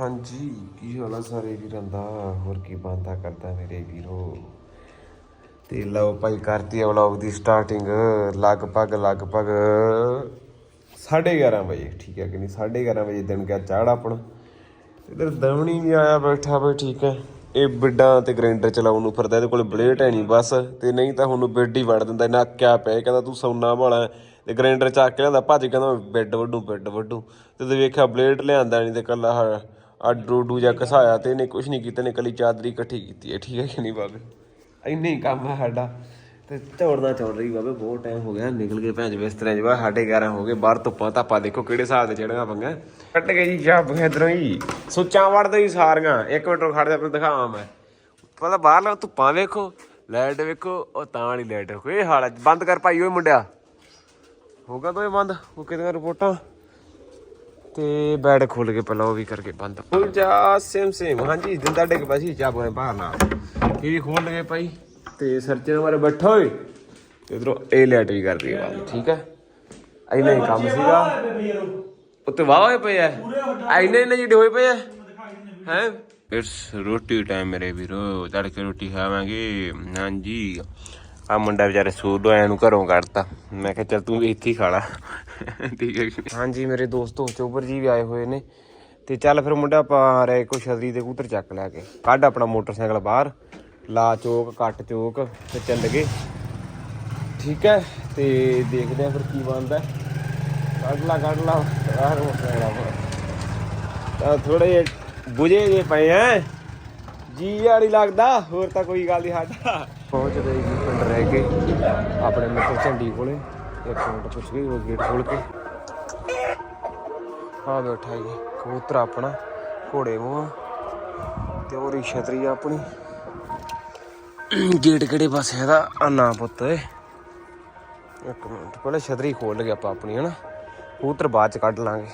ਹਾਂਜੀ, ਕੀ ਹਾਲ ਆ ਸਾਰੇ ਵੀਰਾਂ ਦਾ? ਹੋਰ ਕੀ ਬੰਦਾ ਕਰਦਾ ਮੇਰੇ ਵੀਰੋ? ਤੇ ਲਓ ਭਾਈ, ਕਰਤੀ ਵਲੌਗ ਦੀ ਸਟਾਰਟਿੰਗ ਲਗਭਗ ਲਗਭਗ 11:30 ਵਜੇ, ਠੀਕ ਹੈ ਕਿ ਨਹੀਂ? 11:30 ਵਜੇ ਦਿਨ ਗਿਆ ਚਾੜ ਆਪਣਾ। ਇਧਰ ਦਵਣੀ ਵੀ ਆਇਆ, ਬੈਠਾ ਬਈ ਠੀਕ ਹੈ। ਇਹ ਬਿੱਡਾਂ ਤੇ ਗ੍ਰਾਈਂਡਰ ਚਲਾਉਣ ਨੂੰ ਫਿਰਦਾ, ਇਹਦੇ ਕੋਲ ਬਲੇਡ ਹੈ ਨਹੀਂ ਬਸ। ਤੇ ਨਹੀਂ ਤਾਂ ਹੁਣ ਬਿੱਡ ਹੀ ਵੜ ਦਿੰਦਾ ਇਹਨਾਂ ਕਿਆ ਪਿਆ ਕਹਿੰਦਾ ਤੂੰ ਸੌਨਾ ਵਾਲਾ ਤੇ ਗ੍ਰਾਈਂਡਰ ਚੱਕ ਕੇ ਲਿਆਂਦਾ, ਭੱਜ ਕਹਿੰਦਾ ਬਿੱਡ ਬੈੱਡ ਵੱਢੂ ਬੈੱਡ ਵੱਢੂ। ਤੇ ਤੇ ਵੇਖਿਆ ਬਲੇਡ ਲਿਆਂਦਾ ਨਹੀਂ ਤੇ ਕੱਲਾ ਆ ਡੂਡੂ ਜਾਂ ਘਸਾਇਆ ਤੇ ਇਹਨੇ ਕੁਝ ਨਹੀਂ ਕੀਤਾ ਨੇ ਕੱਲੀ ਚਾਦਰੀ ਇਕੱਠੀ ਕੀਤੀ ਹੈ। ਠੀਕ ਹੈ ਕਿ ਨਹੀਂ ਬਾਬੇ? ਇੰਨੇ ਹੀ ਕੰਮ ਹੈ ਸਾਡਾ। ਤੇ ਝੋੜਦਾ ਚੌੜ ਰਹੀ ਬਾਬੇ, ਬਹੁਤ ਟਾਈਮ ਹੋ ਗਿਆ। ਨਿਕਲ ਕੇ ਭੈਣ ਬਿਸਤਰੇ 'ਚ ਬਾ ਸਾਡੇ 11 ਹੋ ਗਏ। ਬਾਹਰ ਧੁੱਪਾਂ ਧਾਪਾ ਦੇਖੋ ਕਿਹੜੇ ਹਿਸਾਬ ਦੇ ਚੜੀਆਂ ਪੰਗਾ। ਕੱਟ ਕੇ ਜੀ ਸ਼ਾਪ ਇਧਰੋਂ ਹੀ। ਸੁੱਚਾਂ ਵੜਦੇ ਹੀ ਸਾਰੀਆਂ। ਇੱਕ ਮਿੰਟ ਖੜ ਜਾ ਆਪਣੇ ਦਿਖਾਵਾਂ ਮੈਂ। ਪਤਾ ਬਾਹਰ ਲਾ ਧੁੱਪਾਂ ਵੇਖੋ। ਲਾਈਟ ਵੇਖੋ, ਉਹ ਤਾਂ ਵਾਲੀ ਲਾਈਟ ਵੇਖੋ। ਇਹ ਹਾਲ ਹੈ, ਬੰਦ ਕਰ ਭਾਈ ਓਏ ਮੁੰਡਿਆ। ਹੋਗਾ ਤਾਂ ਇਹ ਬੰਦ? ਉਹ ਕਿਹਦੀਆਂ ਰਿਪੋਰਟਾਂ। ਤੇ ਬੈਡ ਖੋਲ ਕੇ ਪਹਿਲਾਂ ਉਹ ਵੀ ਕਰਕੇ ਬੰਦ। ਫੁੱਲ ਜਾ ਸੇਮ ਸੇਮ ਹਾਂਜੀ ਜਿੰਦਾ ਡਿੱਗ ਪਈ ਸੀ ਚਾਬੋ ਨੇ ਬਾਹਰ ਨਾਲ। ਇਹ ਵੀ ਖੋਲ ਲਗੇ ਭਾਈ? ਤੇ ਸਰਚਰ ਮਾਰੇ ਬੈਠਾ ਓਏ। ਤੇ ਇਧਰੋਂ ਇਹ ਲਾਈਟ ਵੀ ਕਰ ਰਹੀ ਹੈ ਬੰਦ ਠੀਕ ਹੈ ਇੰਨਾ ਹੀ ਕੰਮ ਸੀਗਾ। ਉੱਤੇ ਵਾਹ ਹੋਏ ਪਏ ਐ ਇੰਨੇ ਇੰਨੇ ਜਿਹੜੇ ਹੋਏ ਪਏ ਐ ਹੈ? ਇਟਸ ਰੋਟੀ ਟਾਈਮ ਮੇਰੇ ਵੀਰੋ ਚੜ ਕੇ ਰੋਟੀ ਖਾਵਾਂਗੇ। ਹਾਂਜੀ। ਆ ਮੁੰਡਾ ਵਿਚਾਰੇ ਸੂਰ ਆਇਆ ਨੂੰ ਘਰੋਂ ਕੱਢਤਾ। ਮੈਂ ਕਿਹਾ, ਚੱਲ ਤੂੰ ਵੀ ਇੱਥੇ ਹੀ ਖਾ ਲਾ। ਠੀਕ ਹੈ ਹਾਂਜੀ, ਮੇਰੇ ਦੋਸਤੋ ਚੋਬਰ ਜੀ ਵੀ ਆਏ ਹੋਏ ਨੇ। ਤੇ ਚੱਲ ਫਿਰ ਮੁੰਡਾ ਪਾ ਰਿਹਾ ਕੋ ਛਤਰੀ ਦੇ ਕੂਤਰ ਚੱਕ ਲਿਆ ਕੇ। ਕੱਢ ਆਪਣਾ ਮੋਟਰਸਾਈਕਲ ਬਾਹਰ। ਲਾ ਚੋਕ, ਕੱਟ ਚੋਕ ਤੇ ਚੱਲ ਗਏ। ਠੀਕ ਹੈ, ਤੇ ਦੇਖਦੇ ਆ ਫਿਰ ਕੀ ਬਣਦਾ। ਕੱਢ ਲਾ ਕੱਢ ਲਾ। ਆਹ ਮੋਟਰਸਾਈਕਲ ਥੋੜੇ ਜਿਹੇ ਬੁਝੇ ਜੇ ਪਏ ਐ ਜੀ ਵਾਲੀ ਲੱਗਦਾ, ਹੋਰ ਤਾਂ ਕੋਈ ਗੱਲ ਨਹੀਂ ਸਾਡਾ। ਪਹੁੰਚ ਗਏ ਜੀ, ਪਿੰਡ ਰਹਿ ਕੇ। ਆਪਣੇ ਮਿੱਤਰ ਝੰਡੀ ਕੋਲੇ। ਇੱਕ ਮਿੰਟ ਪੁੱਛ ਗਈ ਉਹ ਗੇਟ ਖੋਲ ਕੇ। ਆ ਬੈਠਾ ਜੀ, ਕਬੂਤਰ ਆਪਣਾ, ਘੋੜੇ ਮੂੰਹ ਤੇ ਉਹਦੀ ਛਤਰੀ ਆਪਣੀ। ਗੇਟ ਕਿਹੜੇ ਪਾਸੇ ਇਹਦਾ? ਆ ਨਾ ਪੁੱਤ ਏ ਇੱਕ ਮਿੰਟ, ਪਹਿਲਾਂ ਛਤਰੀ ਖੋਲ ਲਗੇ ਆਪਾਂ ਆਪਣੀ, ਹਨਾ? ਕਬੂਤਰ ਬਾਅਦ ਚ ਕੱਢ ਲਾਂਗੇ।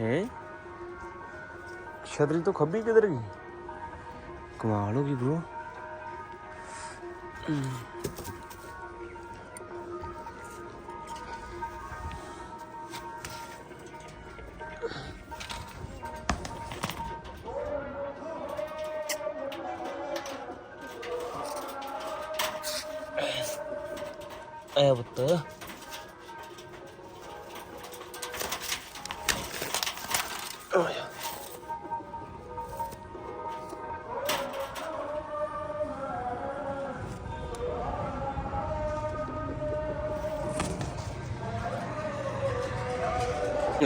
ਹੈ? ਛਤਰੀ ਤੋਂ ਖੱਬੀ ਕਿਧਰ ਗਈ? ਕਮਾਲ ਹੋ ਗਈ ਬ్రో ਆਇਆ ਪੁੱਤ ਆਇਆ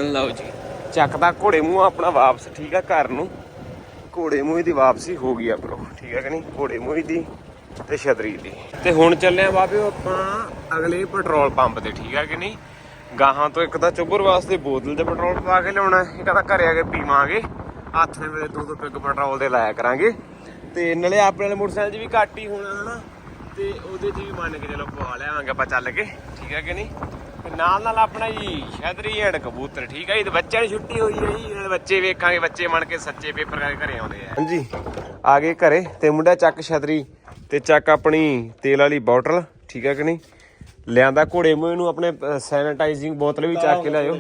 ਲਓ ਜੀ। ਚੱਕਦਾ ਘੋੜੇ ਮੂੰਹ ਆਪਣਾ ਵਾਪਸ, ਠੀਕ ਆ, ਘਰ ਨੂੰ। ਘੋੜੇ ਮੂੰਹ ਦੀ ਵਾਪਸੀ ਹੋ ਗਈ ਆ ਬ్రో ਠੀਕ ਆ ਕਿ ਨਹੀਂ? ਘੋੜੇ ਮੂੰਹ ਦੀ ਤੇ ਛਤਰੀ ਦੀ। ਤੇ ਹੁਣ ਚੱਲੇ ਆ ਬਾਬਿਓ ਆਪਾਂ ਅਗਲੇ ਪੈਟਰੋਲ ਪੰਪ ਤੇ, ਠੀਕ ਆ ਕਿ ਨਹੀਂ? ਗਾਹਾਂ ਤੋਂ ਇੱਕ ਤਾਂ ਚੁੱਬਰ ਵਾਸਤੇ ਬੋਤਲ 'ਚ ਪੈਟਰੋਲ ਪਾ ਕੇ ਲਿਆਉਣਾ ਇੱਕ ਤਾਂ ਘਰੇ ਆ ਕੇ ਪੀਵਾਂਗੇ। ਹੱਥ ਨੇ ਵੇਲੇ ਦੋ ਦੋ ਪਿੱਗ ਪੈਟਰੋਲ ਦੇ ਲਾਇਆ ਕਰਾਂਗੇ। ਤੇ ਨਾਲੇ ਆਪਣੇ ਵਾਲੇ ਮੋਟਰਸਾਈਕਲ 'ਚ ਵੀ ਘੱਟ ਹੀ ਹੋਣਾ, ਹਨਾ? ਤੇ ਉਹਦੇ 'ਚ ਵੀ ਮੰਨ ਕੇ ਚਲੋ ਪਵਾ ਲਿਆਵਾਂਗੇ ਆਪਾਂ ਚੱਲ ਕੇ, ਠੀਕ ਆ ਕਿ ਨਹੀਂ? ਨਾਲ ਨਾਲ ਆਪਣਾ ਜੀ ਸ਼ੈਦਰੀ ਐਂਡ ਕਬੂਤਰ ਠੀਕ ਹੈ ਜੀ? ਤੇ ਬੱਚਿਆਂ ਦੀ ਛੁੱਟੀ ਹੋਈ ਹੈ ਜੀ ਨਾਲੇ ਬੱਚੇ ਵੇਖਾਂਗੇ ਬੱਚੇ ਮੰਨ ਕੇ ਸੱਚੇ ਪੇਪਰ ਕਰਕੇ ਘਰੇ ਆਉਂਦੇ ਆ। ਹਾਂਜੀ। ਆ ਗਏ ਘਰੇ ਤੇ ਮੁੰਡਾ ਚੱਕ ਛਤਰੀ ਤੇ ਚੱਕ ਆਪਣੀ ਤੇਲ ਵਾਲੀ ਬੋਟਲ ਠੀਕ ਹੈ ਕਿ ਨਹੀਂ? ਲਿਆਂਦਾ ਘੋੜੇ ਮੂੰਹ ਨੂੰ ਆਪਣੇ ਸੈਨੀਟਾਈਜ਼ਿੰਗ ਬੋਤਲ ਵੀ ਚੱਕ ਕੇ ਲਿਆਇਓ।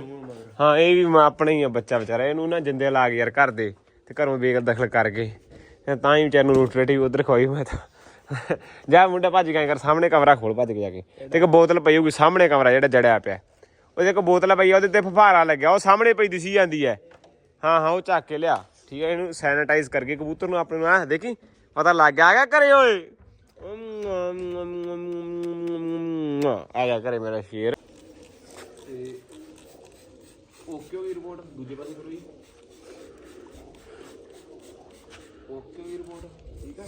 ਹਾਂ ਇਹ ਵੀ ਮੈਂ ਆਪਣਾ ਹੀ ਆ ਬੱਚਾ ਵਿਚਾਰਾ ਇਹਨੂੰ ਨਾ ਜਿੰਦੇ ਲਾ ਕੇ ਯਾਰ ਘਰ ਦੇ ਤੇ ਘਰੋਂ ਬੇਗਲ ਦਖਲ ਕਰਕੇ ਤੇ ਤਾਂ ਹੀ ਵਿਚਾਰ ਨੂੰ ਰੋਟੀ ਰੇਟੀ ਉਧਰ ਖਵਾਈ ਮੈਂ ਤਾਂ। ਜਾ ਮੁੰਡਾ ਭੱਜ ਗਿਆ ਕਰ, ਸਾਹਮਣੇ ਕਮਰਾ ਖੋਲ ਭੱਜ ਕੇ ਜਾ ਕੇ। ਤੇ ਇੱਕ ਬੋਤਲ ਪਈ ਹੋਊਗੀ ਸਾਹਮਣੇ ਕਮਰਾ ਜਿਹੜਾ ਜੜਿਆ ਪਿਆ। ਉਹਦੇ ਇੱਕ ਬੋਤਲ ਪਈ ਆ, ਉਹਦੇ ਤੇ ਫਫਾਰਾ ਲੱਗਿਆ, ਉਹ ਸਾਹਮਣੇ ਪਈ ਦਿਸੀ ਜਾਂਦੀ ਹੈ ਹਾਂ ਹਾਂ, ਉਹ ਚੱਕ ਕੇ ਲਿਆ। ਠੀਕ ਹੈ ਇਹਨੂੰ ਸੈਨੀਟਾਈਜ਼ ਕਰਕੇ ਕਬੂਤਰ ਨੂੰ ਆਪਣੇ ਨੂੰ ਆ ਦੇਖੀ? ਪਤਾ ਲੱਗ ਗਿਆ, ਆ ਗਿਆ ਘਰੇ ਓਏ। ਆ ਗਿਆ ਘਰੇ ਮੇਰਾ ਸ਼ੇਰ। ਤੇ ਓਕੇ ਹੋਈ ਰਿਪੋਰਟ ਦੂਜੇ ਪਾਸੇ ਕਰੋ ਜੀ। ਓਕੇ ਹੋਈ ਰਿਪੋਰਟ ਠੀਕ ਹੈ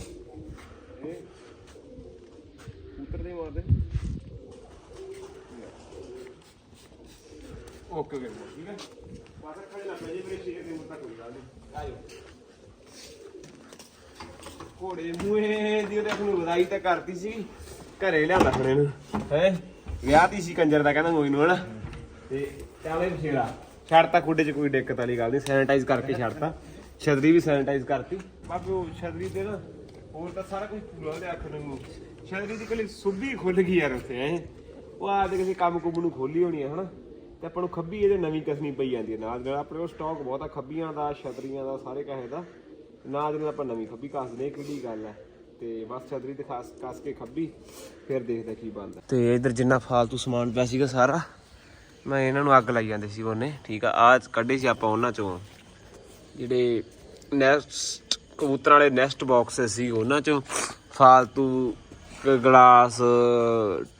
ਉਤਰ ਦੇ ਮਾਰਦੇ ਓਕੇ ਓਕੇ ਠੀਕ ਹੈ। ਪਾਸਾ ਖੜੇ ਲੱਗ ਜੇ ਮੇਰੇ ਸ਼ੇਰ ਦੇ ਮੁੱਤਾ ਕੋਈ ਗੱਲ ਨਹੀਂ। ਆਜੋ ਘੋੜੇ ਮੂਹੇ ਦੀ ਉਹਦੇ ਨੂੰ ਵਧਾਈ ਤਾਂ ਕਰਤੀ ਸੀ। ਘਰੇ ਲਿਆਂਦਾ ਹੁਣ ਇਹਨੂੰ ਹੈ? ਵਿਆਹਤੀ ਸੀ ਕੰਜਰ ਦਾ ਕਹਿੰਦਾ ਮੋਈ ਨੂੰ ਹਨਾ? ਤੇ ਚਾਲੇ ਬਛੇੜਾ ਛੱਡਤਾ ਖੁੱਡੇ 'ਚ ਕੋਈ ਦਿੱਕਤ ਵਾਲੀ ਗੱਲ ਨਹੀਂ। ਸੈਨੀਟਾਈਜ਼ ਕਰਕੇ ਛੱਡਤਾ। ਛਤਰੀ ਵੀ ਸੈਨੀਟਾਈਜ਼ ਕਰਤੀ। ਬਾਕੀ ਉਹ ਛਤਰੀ ਤੇ ਨਾ ਹੋਰ ਤਾਂ ਸਾਰਾ ਕੁਝ ਪੂਰਾ ਉਹਦੇ ਅੱਖ ਨੂੰ। ਛਤਰੀ ਦੀ ਕੱਲੀ ਸੁੱਭੀ ਖੁੱਲ ਗਈ ਯਾਰ ਉੱਥੇ ਐ ਉਹ ਆ ਦੇ ਕਿਸੇ ਕੰਮ ਕੁੰਮ ਨੂੰ ਖੋਲੀ ਹੋਣੀ ਹੈ ਹਨਾ। ਤੇ ਆਪਾਂ ਨੂੰ ਖੱਬੀ ਇਹਦੇ ਨਵੀਂ ਕਸਣੀ ਪਈ ਜਾਂਦੀ ਹੈ ਨਾਲ ਨਾਲ। ਆਪਣੇ ਕੋਲ ਸਟਾਕ ਬਹੁਤ ਆ, ਖੱਬੀਆਂ ਦਾ, ਛਤਰੀਆਂ ਦਾ, ਸਾਰੇ ਕਾਹੇ ਦਾ। ਨਾਲ ਦੀ ਨਾਲ ਆਪਾਂ ਨਵੀਂ ਖੱਬੀ ਕੱਸਦੇ ਕਿਹੜੀ ਗੱਲ ਹੈ ਤੇ ਬਸ ਛਤਰੀ ਤੇ ਖਾਸ ਕੱਸ ਕੇ ਖੱਬੀ, ਫਿਰ ਦੇਖਦੇ ਕੀ ਬਣਦਾ। ਤੇ ਇਧਰ ਜਿੰਨਾ ਫਾਲਤੂ ਸਮਾਨ ਪਿਆ ਸੀਗਾ ਸਾਰਾ, ਮੈਂ ਇਹਨਾਂ ਨੂੰ ਅੱਗ ਲਾਈ ਜਾਂਦੇ ਸੀ ਉਹਨੇ, ਠੀਕ ਆ। ਆ ਕੱਢੇ ਸੀ ਆਪਾਂ ਉਹਨਾਂ ਚੋਂ। ਜਿਹੜੇ ਨੈਸਟ ਕਬੂਤਰਾਂ ਵਾਲੇ ਨੈਸਟ ਬਾਕਸ ਸੀ, ਉਹਨਾਂ ਚੋਂ ਫਾਲਤੂ ਗਲਾਸ,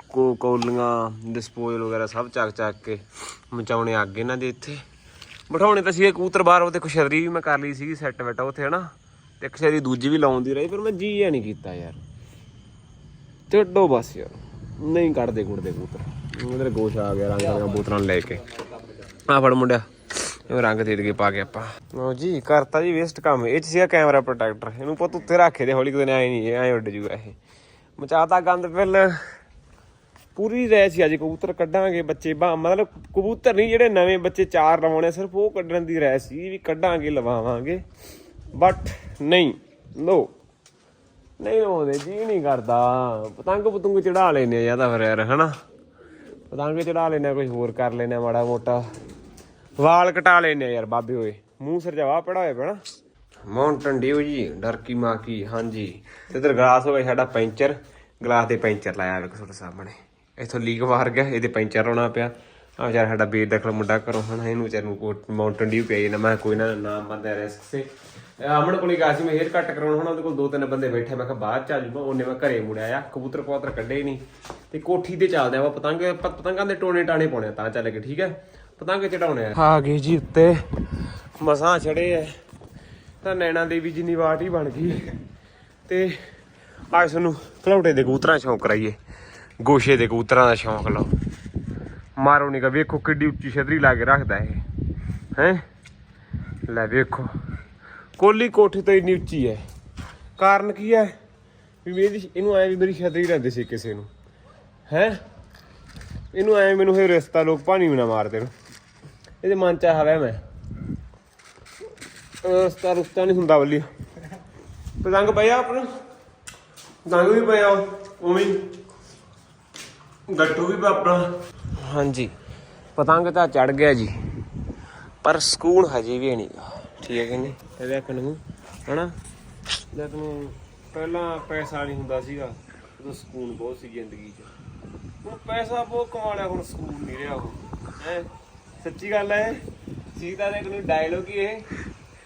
ਕੋ, ਕੌਲੀਆਂ ਡਿਸਪੋਜ਼ਲ ਵਗੈਰਾ ਸਭ ਚੱਕ ਚੱਕ ਕੇ ਮਚਾਉਣੇ ਅੱਗ ਇਹਨਾਂ ਦੇ ਇੱਥੇ। ਬਿਠਾਉਣੇ ਤਾਂ ਸੀ ਕਬੂਤਰ ਬਾਹਰ ਉਹਦੇ ਕੁਸ਼ਰੀ ਵੀ ਮੈਂ ਕਰ ਲਈ ਸੀਗੀ ਸੈੱਟ ਬੈਟਾ ਉੱਥੇ, ਹਨਾ? ਤੇ ਇੱਕ ਸ਼ਰੀ ਦੂਜੀ ਵੀ ਲਾਉਂਦੀ ਰਹੀ ਪਰ ਮੈਂ ਜੀ ਇਹ ਨਹੀਂ ਕੀਤਾ ਯਾਰ। ਛੱਡੋ ਬਸ ਯਾਰ, ਨਹੀਂ ਕੱਢਦੇ ਕੁੜਦੇ ਕਬੂਤਰ। ਉਧਰ ਗੋਸ਼ ਆ ਗਿਆ ਰੰਗ ਵਾਲੀਆਂ ਬੋਤਲਾਂ ਲੈ ਕੇ। ਆ ਫੜ ਮੁੰਡਿਆ। ਇਹ ਰੰਗ ਦੇ ਦੇ ਪਾ ਕੇ ਆਪਾਂ। ਲੋ ਜੀ, ਕਰਤਾ ਜੀ ਵੇਸਟ ਕੰਮ। ਇਹ ਚ ਸੀਗਾ ਕੈਮਰਾ ਪ੍ਰੋਟੈਕਟਰ ਇਹਨੂੰ ਪੁੱਤ ਉੱਤੇ ਰੱਖੇ ਦੇ ਹੌਲੀ ਕਿਤੇ ਐ ਨਹੀਂ, ਐ ਉੱਡ ਜੂਗਾ ਇਹ। ਮਚਾਤਾ ਗੰਦ ਪਹਿਲਾਂ ਪੂਰੀ ਰਹਿ ਸੀ ਅੱਜ, ਕਬੂਤਰ ਕੱਢਾਂਗੇ ਬੱਚੇ ਬਾ ਮਤਲਬ ਕਬੂਤਰ ਨਹੀਂ, ਜਿਹੜੇ ਨਵੇਂ ਬੱਚੇ ਚਾਰ ਲਵਾਉਣੇ, ਸਿਰਫ ਉਹ ਕੱਢਣ ਦੀ ਰਹਿ ਸੀ ਵੀ ਕੱਢਾਂਗੇ, ਲਵਾਵਾਂਗੇ। ਬਟ ਨਹੀਂ ਲੋ ਨਹੀਂ ਹੋਦੇ ਜੀ ਨਹੀਂ ਕਰਦਾ। ਪਤੰਗ ਪਤੰਗ ਚੜਾ ਲੈਨੇ ਆ ਜਾਂ ਤਾਂ ਫਿਰ ਯਾਰ, ਹਨਾ? ਪਤੰਗ ਚੜਾ ਲੈਨੇ ਆ ਕੁਝ ਹੋਰ ਕਰ ਲੈਨੇ ਆ ਮਾੜਾ ਮੋਟਾ। ਵਾਲ ਕਟਾ ਲੈਨੇ ਯਾਰ ਬਾਬੇ ਹੋਏ ਮੂੰਹ ਸਿਰ ਜਵਾ ਪੜਾ ਹੋਇਆ ਪੈਣਾ ਮਾਉਂਟਨ ਡਿਊ ਜੀ, ਡਰਕੀ ਮਾਕੀ, ਹਾਂਜੀ। ਤੇ ਇਧਰ ਗਲਾਸ ਹੋ ਗਿਆ ਸਾਡਾ ਪੈਂਚਰ। ਗਲਾਸ ਦੇ ਪੈਂਚਰ ਲਾਇਆ ਵੇਖ ਤੁਹਾਡੇ ਸਾਹਮਣੇ। ਇਥੋਂ ਲੀਕ ਮਾਰ ਗਿਆ, ਇਹਦੇ ਪੈਂਚਰ ਲਾਉਣਾ ਪਿਆ। ਆ ਵਿਚਾਰਾ ਸਾਡਾ ਬੇਦਖਲ ਮੁੰਡਾ ਘਰੋਂ ਹੁਣ ਇਹਨੂੰ ਵਿਚਾਰ ਨੂੰ ਕੋਟ ਡਿਊ ਪਿਆ ਨਾ ਮੈਂ ਕੋਈ ਨਾ ਨਾਮ ਬੰਦਾ ਰਿਸਕ ਸੇ ਅਮਨ ਕੋਲੇ ਗਿਆ ਸੀ, ਮੈਂ ਹੇਅਰ ਕੱਟ ਕਰਾਉਣ ਹੁਣ ਉਹਦੇ ਕੋਲ ਦੋ ਤਿੰਨ ਬੰਦੇ ਬੈਠੇ, ਮੈਂ ਕਿਹਾ ਬਾਅਦ ਚ ਆ ਜੂਗਾ, ਉਹਨੇ ਮੈਂ ਘਰੇ ਮੁੜਿਆ ਆ, ਕਬੂਤਰ ਕਬੂਤਰ ਕੱਢੇ ਹੀ ਨਹੀਂ। ਤੇ ਕੋਠੀ ਤੇ ਚੱਲਦੇ ਆ ਪਤੰਗ ਪਤੰਗਾਂ ਦੇ ਟੋਣੇ ਟਾਣੇ ਪਾਉਣੇ ਤਾਂ ਚੱਲ ਕੇ, ਠੀਕ ਹੈ? ਪਤੰਗ ਚੜਾਉਣੇ ਆ। ਆ ਗਏ ਜੀ ਉੱਤੇ। ਮਸਾਂ ਚੜੇ ਐ। ਤਾਂ ਨੈਣਾ ਦੇਵੀ ਜਿੰਨੀ ਵਾਟ ਹੀ ਬਣ ਗਈ। ਤੇ ਅੱਜ ਤੁਹਾਨੂੰ ਘਲੌਟੇ ਦੇ ਕਬੂਤਰਾਂ ਦਾ ਸ਼ੌਂਕ ਕਰਾਈਏ। ਗੋਸ਼ੇ ਦੇ ਕਬੂਤਰਾਂ ਦਾ ਸ਼ੌਂਕ, ਲਓ। ਮਾਰੋ ਨਿਕਾ ਵੇਖੋ ਕਿੱਡੀ ਉੱਚੀ ਛਤਰੀ ਲਾ ਕੇ ਰੱਖਦਾ ਇਹ। ਹੈ? ਲੈ ਵੇਖੋ। ਕੋਲੀ ਕੋਠੇ ਤੋਂ ਇੰਨੀ ਉੱਚੀ ਹੈ ਕਾਰਨ ਕੀ ਹੈ ਵੀ ਮੇਰੀ ਇਹਨੂੰ ਐ ਵੀ ਮੇਰੀ ਛਤਰੀ ਰਹਿੰਦੇ ਸੀ ਕਿਸੇ ਨੂੰ। ਹੈ? ਇਹਨੂੰ ਐ ਮੈਨੂੰ ਫਿਰ ਰਿਸ਼ਤਾ ਲੋਕ ਪਾਣੀ ਵੀ ਨਾ ਮਾਰਦੇ ਨੂੰ ਇਹਦੇ ਮਨ ਚ ਆਇਆ ਮੈਂ। ਰਸਤਾ ਰੁਸਤਾ ਨਹੀਂ ਹੁੰਦਾ ਬੱਲੀ। ਪਤੰਗ ਪਿਆ ਆਪਣਾ? ਪਤੰਗ ਵੀ ਪਿਆ ਉਵੇਂ। ਗੱਟੂ ਵੀ ਆਪਣਾ। ਹਾਂਜੀ। ਪਤੰਗ ਤਾਂ ਚੜ ਗਿਆ ਜੀ ਪਰ ਸਕੂਨ ਹਜੇ ਵੀ ਨਹੀਂ ਠੀਕ ਹੈ ਕਿ ਨਹੀਂ? ਇਹ ਵੇਖਣ ਨੂੰ ਹਨਾ? ਜਦ ਨੂੰ ਪਹਿਲਾਂ ਪੈਸਾ ਨਹੀਂ ਹੁੰਦਾ ਸੀਗਾ ਉਦੋਂ ਸਕੂਨ ਬਹੁਤ ਸੀ ਜ਼ਿੰਦਗੀ 'ਚ। ਹੁਣ ਪੈਸਾ ਬਹੁਤ ਕਮਾ ਲਿਆ ਹੁਣ ਸਕੂਨ ਨਹੀਂ ਰਿਹਾ ਉਹ। ਹੈ? ਸੱਚੀ ਗੱਲ ਹੈ ਸੀਤਾ ਦੇ ਕੋਲ ਡਾਇਲੋਗ ਹੀ ਇਹ।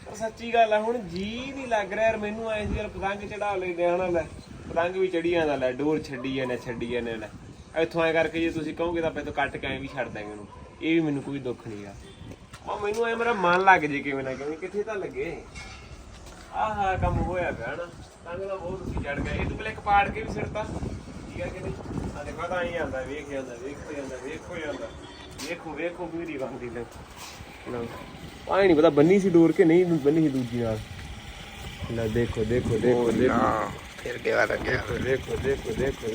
ਪਰ ਸੱਚੀ ਗੱਲ ਹੈ ਹੁਣ ਜੀ ਨਹੀਂ ਲੱਗ ਰਿਹਾ ਯਾਰ, ਮੈਨੂੰ ਐ ਸੀ ਯਾਰ, ਪਤੰਗ ਚੜਾ ਲੈਂਦੇ ਹਨਾ ਲੈ। ਪਤੰਗ ਵੀ ਚੜੀ ਜਾਂਦਾ ਲੈ, ਡੋਰ ਛੱਡੀ ਜਾਂਦੇ ਛੱਡੀ ਜਾਂਦੇ ਲੈ। ਇੱਥੋਂ ਐ ਕਰਕੇ ਜੇ ਤੁਸੀਂ ਕਹੋਗੇ ਤਾਂ ਆਪਾਂ ਕੱਟ ਕੇ ਐਂ ਵੀ ਛੱਡ ਦਾਂਗੇ ਉਹਨੂੰ। ਇਹ ਵੀ ਮੈਨੂੰ ਕੋਈ ਦੁੱਖ ਨਹੀਂ ਆ। ਮੈਨੂੰ ਐ ਮੇਰਾ ਮਨ ਲੱਗ ਜੇ ਕਿਵੇਂ ਨਾ ਕਿਵੇਂ, ਕਿੱਥੇ ਤਾਂ ਲੱਗੇ। ਆਹ ਕੰਮ ਹੋਇਆ ਪਿਆ ਨਾ ਤੰਗ ਦਾ ਬਹੁਤ ਉੱਚੀ ਚੜ ਗਿਆ। ਇਹ ਤੂੰ ਬਲੈਕ ਪਾੜ ਕੇ ਵੀ ਸਿਰਤਾ ਠੀਕ ਹੈ ਕਿ ਨਹੀਂ? ਆ ਦੇਖੋ ਤਾਂ ਹੀ ਆਂਦਾ ਵੇਖ ਜਾਂਦਾ ਵੇਖ ਜਾਂਦਾ ਵੇਖੋ ਜਾਂਦਾ। ਵੇਖੋ ਵੇਖੋ ਵੀਰੀ ਬੰਦੀ ਲੈ। ਲਓ। ਆਈ ਨਹੀਂ ਪਤਾ ਬੰਨੀ ਸੀ ਡੋਰ ਕੇ ਨਹੀਂ ਬੰਨੀ ਸੀ ਦੂਜੀ ਨਾਲ। ਲੈ ਦੇਖੋ ਦੇਖੋ ਦੇਖੋ ਦੇਖੋ। ਫਿਰ ਕੇ ਵਾਰ ਗਿਆ ਦੇਖੋ ਦੇਖੋ ਦੇਖੋ ਦੇਖੋ।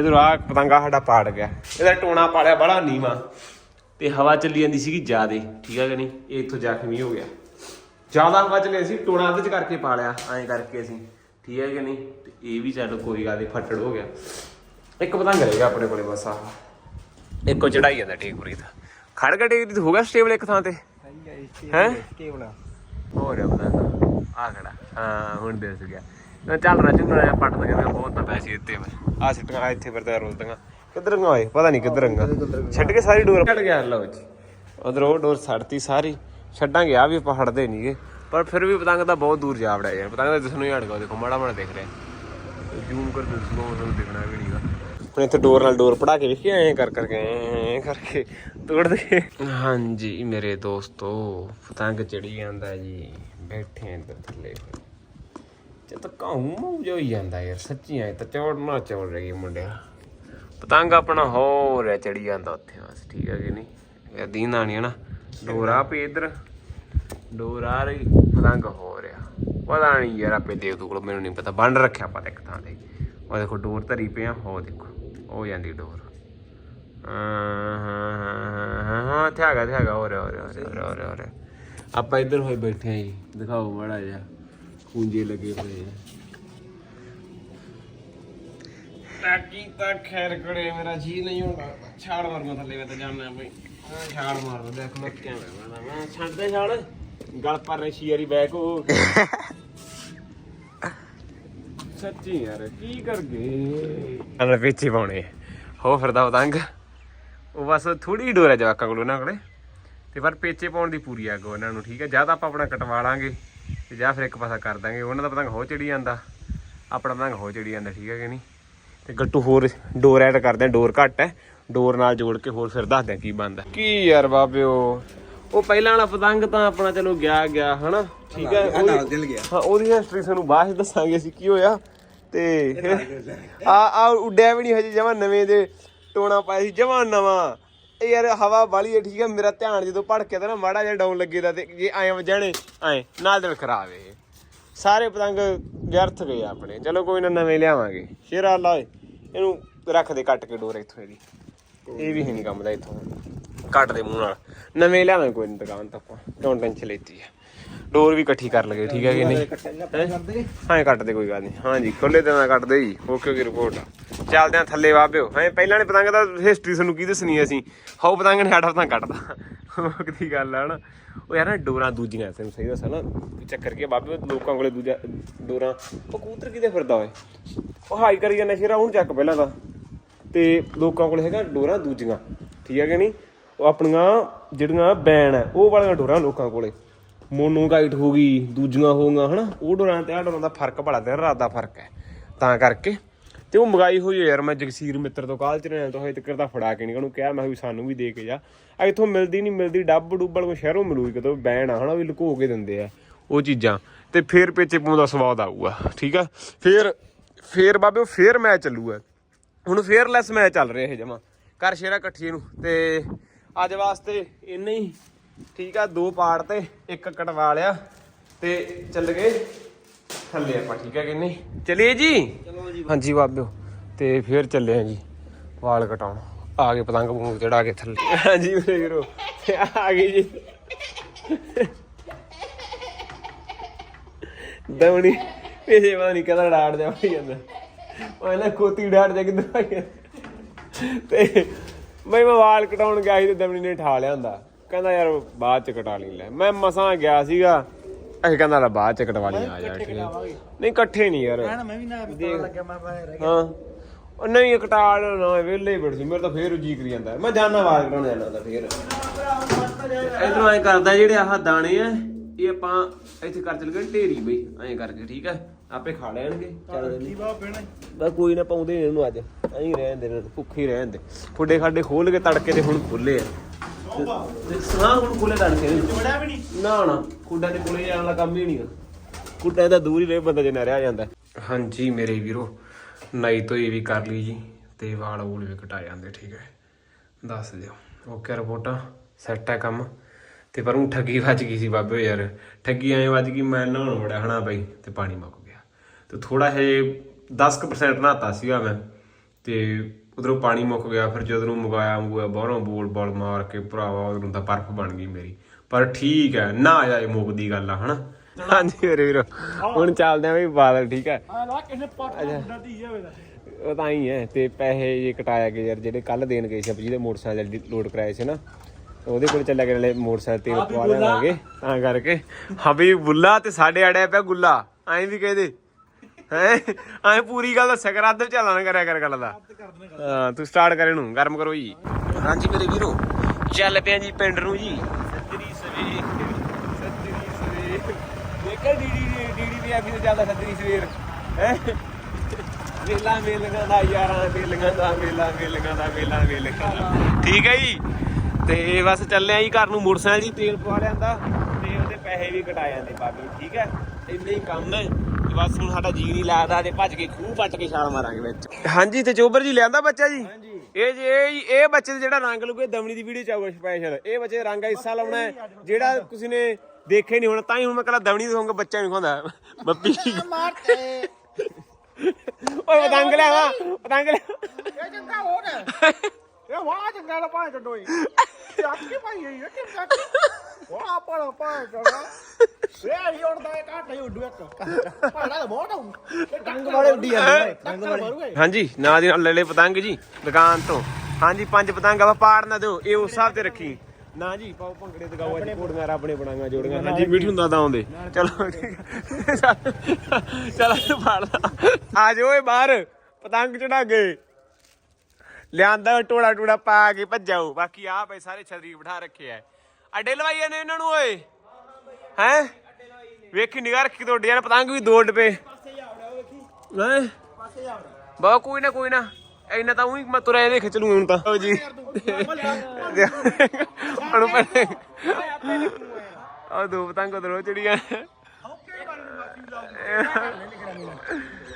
ਇਧਰ ਆ ਪਤੰਗਾ ਸਾਡਾ ਪਾੜ ਗਿਆ। ਇਹਦਾ ਟੋਣਾ ਪਾੜਿਆ ਬੜਾ ਨੀਵਾ। ਤੇ ਹਵਾ ਚੱਲੀ ਜਾਂਦੀ ਸੀਗੀ ਜ਼ਿਆਦੇ ਠੀਕ ਹੈ ਕਿ ਨਹੀਂ? ਇਹ ਇੱਥੋਂ ਜ਼ਖਮੀ ਹੋ ਗਿਆ। ਜ਼ਿਆਦਾ ਹਵਾ ਚੱਲੀ ਸੀ ਟੋਣਾ ਉਹਦੇ ਚ ਕਰਕੇ ਪਾਲਿਆ ਐਂ ਕਰਕੇ ਅਸੀਂ। ਠੀਕ ਹੈ ਕਿ ਨਹੀਂ? ਤੇ ਇਹ ਵੀ ਚੱਲ ਕੋਈ ਗੱਲ ਨਹੀਂ ਫੱਟੜ ਹੋ ਗਿਆ। ਇੱਕ ਪਤੰਗ ਰਹੇਗਾ ਆਪਣੇ ਕੋਲੇ ਬਸ ਆਹ। ਇੱਕੋ ਚੜਾਈ ਜਾਂਦਾ ਟੇਕਪੁਰੀ ਦਾ। ਖੜ ਗਿਆ ਟੇਕਪੁਰੀ ਹੋ ਗਿਆ ਸਟੇਬਲ ਇੱਕ ਥਾਂ ਤੇ। ਹੈ? ਕੇਵਲਾ ਹੋ ਰਿਹਾ ਪਤੰਗ ਆ ਖੜਾ। ਹਾਂ ਹੁਣ ਦਿਸ ਗਿਆ। ਨਾ ਚੱਲ ਰਿਹਾ ਚੁੰਗਣਾ ਜਿਹਾ ਪੱਟ ਦਗਾ ਬਹੁਤ ਨਾ ਪੈਸੇ ਦਿੱਤੇ ਮੈਂ। ਆ ਸਿੱਟੀਆਂ ਇੱਥੇ ਫਿਰਦਾ ਰੋਲਦੀਆਂ। ਕਿੱਧਰ ਗਾਂ ਓਏ? ਪਤਾ ਨਹੀਂ ਕਿੱਧਰ ਗਾਂ ਛੱਡ ਕੇ ਸਾਰੀ ਡੋਰ ਕੱਟ ਗਿਆ ਲਓ ਜੀ। ਉਧਰ ਉਹ ਡੋਰ ਛੱਡਤੀ ਸਾਰੀ। ਛੱਡਾਂਗੇ ਆ ਵੀ ਆਪਾਂ ਹਟਦੇ ਨਹੀਂਗੇ ਪਰ ਫਿਰ ਵੀ ਪਤੰਗ ਤਾਂ ਬਹੁਤ ਦੂਰ ਜਾ ਵੜਿਆ ਯਾਰ। ਪਤੰਗ ਤਾਂ ਦਿਸਣੋਂ ਹੀ ਹਟ ਗਿਆ ਦੇਖੋ ਮਾੜਾ ਮਾੜਾ ਦਿਖ ਰਿਹਾ। ਜ਼ੂਮ ਕਰ ਦੋ ਸਲੋ ਤੁਹਾਨੂੰ ਦਿਖਣਾ ਵੀ ਨਹੀਂਗਾ ਹੁਣ ਇੱਥੇ ਡੋਰ ਨਾਲ ਡੋਰ ਪੜਾ ਕੇ ਵੇਖੀ ਐਂ ਕਰ ਕਰਕੇ, ਐਂ ਕਰਕੇ ਤੋੜ ਹਾਂਜੀ ਮੇਰੇ ਦੋਸਤੋ, ਪਤੰਗ ਚੜੀ ਜਾਂਦਾ ਜੀ, ਬੈਠੇ ਆਂ ਇੱਧਰ ਥੱਲੇ। ਤੇ ਤਾਂ ਕਾਹੂ ਜੋ ਹੀ ਜਾਂਦਾ ਯਾਰ, ਸੱਚੀ ਐ ਤਾਂ ਚੌੜਨਾ ਚੌੜ ਰਹੀ ਮੁੰਡਿਆ। ਪਤੰਗ ਆਪਣਾ ਹੋ ਰਿਹਾ ਚੜੀ ਜਾਂਦਾ ਉੱਥੇ ਬਸ, ਠੀਕ ਹੈ ਕਿ ਨਹੀਂ? ਇਹ ਦੀਨਾ ਨਹੀਂ ਹੈ ਨਾ ਡੋਰ ਆ ਪਈ ਇੱਧਰ। ਡੋਰ ਆ ਰਹੀ, ਪਤੰਗ ਹੋ ਰਿਹਾ ਪਤਾ ਨਹੀਂ ਯਾਰ ਆਪੇ ਦੇਖ ਦੂ ਕੋਲ ਮੈਨੂੰ ਨਹੀਂ ਪਤਾ। ਬੰਨ ਰੱਖਿਆ ਪਤਾ ਇੱਕ ਥਾਂ ਤੇ। ਉਹ ਦੇਖੋ, ਡੋਰ ਧਰੀ ਪਿਆ ਹੋ ਦੇਖੋ। ਹੋ ਜਾਂਦੀ ਡੋਰ। ਹਾਂ ਹਾਂ ਹਾਂ ਇੱਥੇ ਹੈਗਾ ਇੱਥੇ ਹੈਗਾ ਹੋ ਰਿਹਾ ਹੋ ਰਿਹਾ ਹੋ ਆਪਾਂ ਇੱਧਰ ਹੋਏ ਬੈਠੇ ਆਂ ਜੀ। ਦਿਖਾਓ ਮਾੜਾ ਜਿਹਾ ਖੂੰਜੇ ਲੱਗੇ ਹੋਏ ਆ। ਤਾਕੀ ਤਾਂ ਖੈਰ ਕਰੇ, ਮੇਰਾ ਜੀ ਨਹੀਂ ਹੁੰਦਾ ਛਾੜ ਮਾਰ ਮੈਂ ਥੱਲੇ, ਮੈਂ ਤਾਂ ਜਾਣਾ ਬਈ। ਛਾਲ ਮਾਰਦਾ ਦੇਖ ਮੈਂ ਕਿਵੇਂ ਮੈਂ ਮੈਂ ਛਾਲ। ਗਲ ਪਰ ਰਸ਼ੀ ਵਾਲੀ ਬੈਕ ਉਹ। ਸੱਚੀ ਯਾਰ ਕੀ ਕਰ ਗਏ ਅਨ ਪਿੱਛੇ ਪਾਉਣੇ ਹੋ। ਫਿਰਦਾ ਪਤੰਗ ਉਹ ਬਸ ਥੋੜੀ ਡੋਰ ਹੈ ਜਵਾਕਾਂ ਕੋਲ ਉਹਨਾਂ ਕੋਲੇ। ਤੇ ਪਰ ਪੇਚੇ ਪਾਉਣ ਦੀ ਪੂਰੀ ਆ ਉਹਨਾਂ ਨੂੰ ਠੀਕ ਹੈ? ਜਾਂ ਤਾਂ ਆਪਾਂ ਆਪਣਾ ਕਟਵਾ ਲਾਂਗੇ ਤੇ ਜਾਂ ਫਿਰ ਇੱਕ ਪਾਸਾ ਕਰ ਦਾਂਗੇ। ਉਹਨਾਂ ਦਾ ਪਤੰਗ ਹੋ ਚੜੀ ਜਾਂਦਾ। ਆਪਣਾ ਪਤੰਗ ਹੋ ਚੜੀ ਜਾਂਦਾ ਠੀਕ ਹੈ ਕਿ ਨਹੀਂ? ਤੇ ਗੱਟੂ ਹੋਰ ਡੋਰ ਐਡ ਕਰਦੇ ਆ ਡੋਰ ਘੱਟ ਹੈ। ਡੋਰ ਨਾਲ ਜੋੜ ਕੇ ਹੋਰ ਫਿਰ ਦੱਸਦੇ ਆ ਕੀ ਬਣਦਾ। ਕੀ ਯਾਰ ਬਾਬਿਓ? ਉਹ ਪਹਿਲਾਂ ਵਾਲਾ ਪਤੰਗ ਤਾਂ ਆਪਣਾ ਚਲੋ ਗਿਆ ਗਿਆ ਹਨਾ? ਠੀਕ ਹੈ? ਨਾਲ ਦਿਲ ਗਿਆ। ਹਾਂ ਉਹਦੀ ਹਿਸਟਰੀ ਤੁਹਾਨੂੰ ਬਾਅਦ ਚ ਦੱਸਾਂਗੇ ਅਸੀਂ ਕੀ ਹੋਇਆ। ਤੇ ਆ ਆ ਉੱਡਿਆ ਵੀ ਨਹੀਂ ਹਜੇ ਜਮਾ ਨਵੇਂ ਦੇ ਟੋਣਾ ਪਾਇਆ ਸੀ ਜਮਾ ਨਵਾਂ। ਇਹ ਯਾਰ ਹਵਾ ਵਾਲੀ ਹੈ ਠੀਕ ਹੈ ਮੇਰਾ ਧਿਆਨ ਜਦੋਂ ਭੜਕਿਆ ਤਾਂ ਨਾ ਮਾੜਾ ਜਿਹਾ ਡਾਊਨ ਲੱਗੇ ਦਾ ਤੇ ਜੇ ਐਂ ਵਜਣੇ ਐਂ ਨਾਲ ਦਿਲ ਖਰਾਬ ਇਹ ਸਾਰੇ ਪਤੰਗ ਵਿਅਰਥ ਗਏ ਆਪਣੇ। ਚਲੋ ਕੋਈ ਨਾ ਨਵੇਂ ਲਿਆਵਾਂਗੇ। ਸ਼ੇਰਾ ਲਾ ਇਹਨੂੰ ਰੱਖ ਦੇ ਕੱਟ ਕੇ ਡੋਰ ਇੱਥੋਂ ਇਹਦੀ। ਇਹ ਵੀ ਨਹੀਂ ਕੰਮ ਦਾ ਇੱਥੋਂ। ਕੱਟ ਦੇ ਮੂੰਹ ਨਾਲ। ਨਵੇਂ ਲਿਆਵਾਂਗੇ ਕੋਈ ਦੁਕਾਨ ਤੋਂ ਆਪਾਂ। ਕਿਉਂ ਟੈਨਸ਼ਨ ਲੈਤੀ ਹੈ ਡੋਰ ਵੀ ਇਕੱਠੀ ਕਰ ਲਗੇ ਠੀਕ ਹੈ ਕਿ ਨਹੀਂ? ਹਾਂ ਕੱਟਦੇ ਕੋਈ ਗੱਲ ਨਹੀਂ। ਹਾਂਜੀ ਖੁੱਲੇ ਤੇ ਮੈਂ ਕੱਟ ਜੀ। ਓਕੇ ਓਕੇ ਰਿਪੋਰਟ ਚੱਲਦੇ ਆ ਥੱਲੇ ਵਾਪਿਓ। ਹਾਂ, ਪਹਿਲਾਂ ਨੇ ਪਤੰਗ ਦਾ ਹਿਸਟਰੀ ਤੁਹਾਨੂੰ ਕੀ ਦੱਸਣੀ ਅਸੀਂ? ਹਾਉ ਪਤੰਗ ਨੇ ਸਾਡਾ ਪਤੰਗ ਕੱਟਦਾ। ਮੁੱਕਦੀ ਗੱਲ ਆ ਨਾ। ਉਹ ਯਾਰ ਨਾ ਡੋਰਾਂ ਦੂਜੀਆਂ, ਤੈਨੂੰ ਸਹੀ ਦੱਸਾਂ ਨਾ। ਚੱਕਰ ਕੀ ਬਾਬੇ, ਲੋਕਾਂ ਕੋਲੇ ਦੂਜਾ, ਡੋਰਾਂ। ਉਹ ਕੂਤਰ ਕਿਤੇ ਫਿਰਦਾ ਓਏ? ਉਹ ਹਾਈ ਕਰੀ ਜਾਂਦਾ ਸ਼ੇਰਾ ਹੁਣ ਚੱਕ ਪਹਿਲਾਂ ਤਾਂ। ਤੇ ਲੋਕਾਂ ਕੋਲ ਹੈਗਾ ਡੋਰਾਂ ਦੂਜੀਆਂ। ਠੀਕ ਹੈ ਕਿ ਨਹੀਂ? ਉਹ ਆਪਣੀਆਂ ਜਿਹੜੀਆਂ ਬੈਨ ਹੈ, ਉਹ ਵਾਲੀਆਂ ਡੋਰਾਂ ਲੋਕਾਂ ਕੋਲੇ। ਮੋਨੋਗਾਈਟ ਹੋ ਗਈ, ਦੂਜੀਆਂ ਹੋ ਗਈਆਂ, ਹਨਾ? ਉਹ ਡੋਰਾਂ ਤੇ ਆ ਡੋਰਾਂ ਦਾ ਫ਼ਰਕ ਬੜਾ ਦਿਨ ਰਾਤ ਦਾ ਫ਼ਰਕ ਹੈ। ਤਾਂ ਕਰਕੇ ਤੇ ਉਹ ਮੰਗਾਈ ਹੋਈ ਯਾਰ, ਮੈਂ ਜਗਸੀਰ ਮਿੱਤਰ ਤੋਂ ਕਾਲ ਚ ਰਹਿਣ ਤੋਂ ਹਜੇ ਤੱਕ ਤਾਂ ਫੜਾ ਕੇ ਨਹੀਂ ਉਹਨੂੰ ਕਿਹਾ, ਮੈਂ ਵੀ ਸਾਨੂੰ ਵੀ ਦੇ ਕੇ ਜਾ। ਇੱਥੋਂ ਮਿਲਦੀ ਨਹੀਂ ਮਿਲਦੀ, ਡੱਬ ਡੁੱਬਲ ਕੋ ਸ਼ਹਿਰੋਂ ਮਿਲੂਗੀ ਕਿਤੋਂ ਬੈਨ ਆ, ਹਨਾ, ਉਹ ਵੀ ਲੁਕੋ ਕੇ ਦਿੰਦੇ ਆ ਉਹ ਚੀਜ਼ਾਂ। ਤੇ ਫੇਰ ਪੇਚੇ ਪੂੰ ਦਾ ਸਵਾਦ ਆਊਗਾ, ਠੀਕ ਆ? ਫੇਰ ਫੇਰ ਬਾਬੇ ਫੇਰ ਮੈਚ ਚੱਲੂਗਾ। ਹੁਣ ਫੇਅਰਲੈਸ ਮੈਚ ਚੱਲ ਰਿਹਾ ਇਹ ਜਮਾ। ਕਰ ਸ਼ੇਰਾ ਇਕੱਠੀ ਨੂੰ, ਤੇ ਅੱਜ ਵਾਸਤੇ ਇੰਨਾ ਹੀ ਠੀਕ ਆ ਦੋ ਪਾੜ ਤੇ ਇੱਕ ਕਟਵਾ ਲਿਆ ਤੇ ਚੱਲ ਗਏ ਥੱਲੇ ਆਪਾਂ ਠੀਕ ਹੈ ਕਿ ਨਹੀਂ? ਚਲਿਏ ਜੀ? ਚਲੋ ਜੀ ਹਾਂਜੀ ਬਾਬਿਓ ਤੇ ਫੇਰ ਚੱਲੇ ਆ ਜੀ ਵਾਲ ਕਟਾਉਣ। ਆ ਗਏ ਪਤੰਗ ਪੂੰਗ ਚੜਾ ਕੇ ਥੱਲੇ। ਹਾਂਜੀ ਮੇਰੇ ਵੀਰੋ ਆ ਗਈ ਜੀ। ਦਵਣੀ ਪਿਛੇ ਪਤਾ ਨਹੀਂ ਕਦਾ ਡਾੜ ਜਾ ਹੋਈ ਜਾਂਦਾ। ਉਹ ਇਹਨਾਂ ਕੋਤੀ ਡਾੜ ਜਾ ਕਿੱਧਰ ਆ ਗਿਆ ਤੇ ਮੈਂ ਮੈਂ ਵਾਲ ਕਟਾਉਣ ਗਿਆ ਸੀ ਤੇ ਦਵਣੀ ਨੇ ਠਾ ਲਿਆਂਦਾ ਕਹਿੰਦਾ ਯਾਰ ਬਾਅਦ ਚ ਕਟਾ ਲਈ ਲੈ। ਮੈਂ ਮਸਾਂ ਗਿਆ ਸੀਗਾ ਅਸੀਂ ਕਹਿੰਦਾ ਲੈ ਬਾਅਦ ਚ ਕਟਵਾ ਲਈ ਆ ਜਾ ਠੀਕ ਹੈ। ਨਹੀਂ ਇਕੱਠੇ ਨਹੀਂ ਯਾਰ। ਮੈਂ ਮੈਂ ਵੀ ਨਾ ਪਤਾ ਲੱਗਿਆ ਮੈਂ ਬਾਹਰ ਰਹਿ ਹਾਂ। ਉਹ ਨਹੀਂ ਕਟਾ ਵਿਹਲੇ ਬੜ ਸੀ ਮੇਰੇ ਤਾਂ ਫੇਰ ਜੀ ਕਰੀ ਜਾਂਦਾ। ਮੈਂ ਜਾਣਾ ਆਵਾਜ਼ ਕਰਾਉਣ ਜਾਣਾ ਤਾਂ ਫੇਰ। ਇਧਰੋਂ ਐ ਕਰਦਾ ਜਿਹੜੇ ਆਹ ਦਾਣੇ ਆ ਇਹ ਆਪਾਂ ਇੱਥੇ ਕਰ ਚਲ ਗਏ ਢੇਰੀ ਬਈ ਐਂ ਕਰਕੇ ਠੀਕ ਆ? ਆਪੇ ਖਾ ਲੈਣਗੇ ਚੱਲ ਕੀ ਬਾਪ ਪੈਣਾ ਬਸ ਕੋਈ ਨਾ ਪਾਉਂਦੇ ਨੀ ਇਹਨੂੰ ਅੱਜ। ਐਂ ਰਹਿਣ ਦੇ ਭੁੱਖੇ ਹੀ ਰਹਿਣ ਦੇ। ਫੁੱਡੇ ਖਾਡੇ ਖੋਲ ਕੇ ਤੜਕੇ ਤੇ ਹੁਣ ਖੁੱਲੇ ਆ। ਤੇ ਸਲਾਹ ਹੁਣ ਖੁੱਲੇ ਤੜਕੇ ਨੇ ਬੜਾ ਵੀ ਨਹੀਂ। ਨਾ ਨਾ। ਕੁੱਡਾ ਦੇ ਕੋਲੇ ਜਾਣ ਦਾ ਕੰਮ ਹੀ ਨਹੀਂਗਾ ਕੁੱਡਾ ਤਾਂ ਦੂਰ ਹੀ ਰਹੇ ਬੰਦਾ ਜਿੰਨਾ ਰਹਿ ਜਾਂਦਾ। ਹਾਂਜੀ ਮੇਰੇ ਵੀਰੋ ਨਾਈ ਤੋਂ ਇਹ ਵੀ ਕਰ ਲਈ ਜੀ ਤੇ ਵਾਲ ਵੂਲ ਵੀ ਕਟਾ ਜਾਂਦੇ ਠੀਕ ਹੈ। ਦੱਸ ਦਿਓ। ਓਕੇ ਰਿਪੋਰਟਾਂ ਸੈੱਟ ਹੈ ਕੰਮ। ਤੇ ਪਰ ਉਹ ਠੱਗੀ ਵੱਜ ਗਈ ਸੀ ਬਾਬੇ ਯਾਰ। ਠੱਗੀ ਐਂ ਵੱਜ ਗਈ ਮੈਂ ਨਹਾਉਣ ਵੜਿਆ ਹਨਾ ਬਈ ਤੇ ਪਾਣੀ ਮੁੱਕ ਗਿਆ। ਤੇ ਥੋੜਾ ਹੈ 10% ਨਹਾਤਾ ਸੀਗਾ ਮੈਂ ਤੇ ਉਧਰੋਂ ਪਾਣੀ ਮੁੱਕ ਗਿਆ ਫਿਰ ਜਦੋਂ ਨੂੰ ਮੰਗਾਇਆ ਮੰਗਾਇਆ ਬਾਹਰੋਂ ਬੋਲ ਬਾਲ ਮਾਰ ਕੇ ਭਰਾਵਾ ਉਧਰੋਂ ਤਾਂ ਬਰਫ਼ ਬਣ ਗਈ ਮੇਰੀ। ਪਰ ਠੀਕ ਹੈ ਨਾ ਜਾਏ ਮੁੱਕਦੀ ਗੱਲ ਆ ਹਨਾ? ਹਾਂਜੀ ਮੇਰੇ ਵੀਰੋ ਹੁਣ ਚੱਲਦੇ ਆਂ ਵੀ ਬਾਦਲ ਠੀਕ ਹੈ? ਆ ਲਾ ਕਿਸੇ ਪੱਟ ਦਾ ਮੁੰਡਾ ਧੀ ਜਾਵੇ ਦਾ ਉਹ ਤਾਂ ਹੀ ਹੈ ਤੇ ਪੈਸੇ ਜੇ ਕਟਾਇਆ ਗਏ ਯਾਰ ਜਿਹੜੇ ਕੱਲ ਦੇਣ ਗਏ ਸੀ ਆਪਾਂ ਜਿਹਦੇ ਮੋਟਰਸਾਈਕਲ ਲੋਡ ਕਰਾਏ ਸੀ ਨਾ ਉਹਦੇ ਕੋਲ ਚੱਲਿਆ ਗਏ ਨਾਲੇ ਮੋਟਰਸਾਈਕਲ ਤੇਲ ਪਵਾ ਲਿਆਵਾਂਗੇ ਤਾਂ ਕਰਕੇ। ਹਬੀ ਬੁੱਲਾ ਤੇ ਸਾਡੇ ਅੜਿਆ ਪਿਆ ਗੁੱਲਾ ਐਂ ਵੀ ਕਹਦੇ ਹੈ? ਐਂ ਪੂਰੀ ਗੱਲ ਦੱਸਿਆ ਕਰ ਅੱਧ ਵਿਚਾਲਾ ਨਾ ਕਰਿਆ ਕਰ ਗੱਲ ਦਾ। ਹਾਂ ਤੂੰ ਸਟਾਰਟ ਕਰ ਇਹਨੂੰ ਗਰਮ ਕਰੋ ਜੀ। ਹਾਂਜੀ ਮੇਰੇ ਵੀਰੋ ਚੱਲ ਪਿਆ ਜੀ ਪਿੰਡ ਨੂੰ ਜੀ। ਸੱਜਰੀ ਸਵੇਰ ਸੱਜਰੀ ਸਵੇਰ। ਦੇਖਿਆ ਡੀਡੀ ਡੀਡੀ ਵੀ ਆਫਿਸ ਚੱਲਦਾ ਸੱਜਰੀ ਸਵੇਰ। ਹੈ? ਵੇਲਾ ਵੇਲੀਆਂ ਦਾ ਯਾਰਾਂ ਵੇਲੀਆਂ ਦਾ ਵੇਲਾ ਵੇਲੀਆਂ ਦਾ ਦਾ। ਠੀਕ ਹੈ ਜੀ। ਤੇ ਬਸ ਚੱਲਿਆ ਜੀ ਘਰ ਨੂੰ ਮੋਟਰਸਾਈਕਲ ਜੀ ਤੇਲ ਪਵਾ ਲਿਆਂਦਾ। ਤੇ ਉਹਦੇ ਪੈਸੇ ਵੀ ਕਟਾ ਜਾਂਦੇ ਬਾਬੇ ਠੀਕ ਹੈ? ਇੰਨੇ ਹੀ ਕੰਮ ਹੈ। ਬਸ ਹੁਣ ਸਾਡਾ ਜੀ ਨਹੀਂ ਲੱਗਦਾ ਤੇ ਭੱਜ ਕੇ ਖੂਹ ਪੱਟ ਕੇ ਛਾਲ ਮਾਰਾਂਗੇ ਵਿੱਚ। ਹਾਂਜੀ ਤੇ ਚੋਬਰ ਜੀ ਲਿਆਂਦਾ ਬੱਚਾ ਜੀ? ਇਹ ਜੀ ਇਹ ਇਹ ਬੱਚੇ ਦਾ ਜਿਹੜਾ ਰੰਗ ਲੁਕੇ ਦਮਣੀ ਦੀ ਵੀਡੀਓ ਚ ਆਊਗਾ ਸਪੈਸ਼ਲ ਇਹ ਬੱਚੇ ਦਾ ਰੰਗ ਦਾ ਹਿੱਸਾ ਲਾਉਣਾ ਹੈ। ਜਿਹੜਾ ਤੁਸੀਂ ਨੇ ਦੇਖੇ ਨਹੀਂ ਹੋਣਾ ਤਾਂ ਹੀ ਹੁਣ ਮੈਂ ਕਹਿੰਦਾ ਦਮਣੀ ਦਿਖਾਉਂਗਾ ਬੱਚਾ ਨਹੀਂ ਖਾਂਦਾ ਬੱਪੀ ਮਾਰਤੇ ਓਏ ਪਤੰਗ ਲੈ ਆ। ਪਤੰਗ ਲੈ ਇਹ ਚੰਗਾ ਹੋ। ਨਾ ਇਹ ਵਾਹ ਚੰਗਾ ਦਾ ਪਾਏ ਡੋਈ ਚੱਕ ਕੇ ਪਾਈ ਇਹ ਚੰਗਾ ਵਾਹ ਪੜਾ ਪਾਏ ਡੋੜਾ ਇਹ ਹੀ ਉੜਦਾ ਇਹ ਘਾਟ ਹੀ ਉੱਡੂ ਇੱਕ। ਪਾੜਾ ਦਾ ਬਹੁਤ ਆਉਂ ਟੰਗ ਵਾਲੇ ਉੱਡੀ ਜਾਂਦੇ ਟੰਗ ਵਾਲੇ। ਹਾਂਜੀ ਨਾਲ ਦੀ ਨਾਲ ਲੈ ਲੈ ਪਤੰਗ ਜੀ ਦੁਕਾਨ ਤੋਂ। ਹਾਂਜੀ ਪੰਜ ਪਤੰਗ ਆ ਪਾੜ ਨਾ ਦਿਓ ਇਹ ਉਸ ਹਿਸਾਬ ਤੇ ਰੱਖੀ। ਨਾ ਜੀ ਪਾਓ ਭੰਗੜੇ ਤੇ ਗਾਓ ਅੱਜ ਕੋੜੀਆਂ ਰੱਬ ਨੇ ਬਣਾਈਆਂ ਜੋੜੀਆਂ। ਹਾਂਜੀ ਮਿੱਠੂ ਹੁੰਦਾ ਤਾਂ ਆਉਂਦੇ ਚਲੋ ਠੀਕ ਹੈ ਚਲ ਫੜ ਲਾ। ਆ ਜਾਓ ਓਏ ਬਾਹਰ ਪਤੰਗ ਚੜਾ ਗਏ ਲਿਆਂਦਾ ਟੋੜਾ ਟੋੜਾ ਪਾ ਕੇ ਭੱਜਾਓ ਬਾਕੀ ਆ ਪਏ ਸਾਰੇ ਛਤਰੀ ਬਿਠਾ ਰੱਖੇ ਆ। ਅੱਡੇ ਲਵਾਈਏ ਨੇ ਇਹਨਾਂ ਨੂੰ ਓਏ? ਹੈ? ਵੇਖੀ ਨਿਗਾਹ ਰੱਖੀ ਤੁਹਾਡੇ ਯਾਰ ਪਤੰਗ ਵੀ ਦੋ ਡੱਬੇ। ਹੈ? ਬਾ ਕੋਈ ਨਾ ਕੋਈ ਨਾ। ਇੰਨਾ ਤਾਂ ਉਹੀ ਮੈਂ ਤੁਰਿਆ ਇਹਦੇ ਖਿੱਚ ਲੂ ਹੁਣ ਤਾਂ। ਲਓ ਜੀ। ਹੁਣ ਆ ਦੋ ਪਤੰਗ ਉਧਰੋਂ ਚੜੀਆਂ।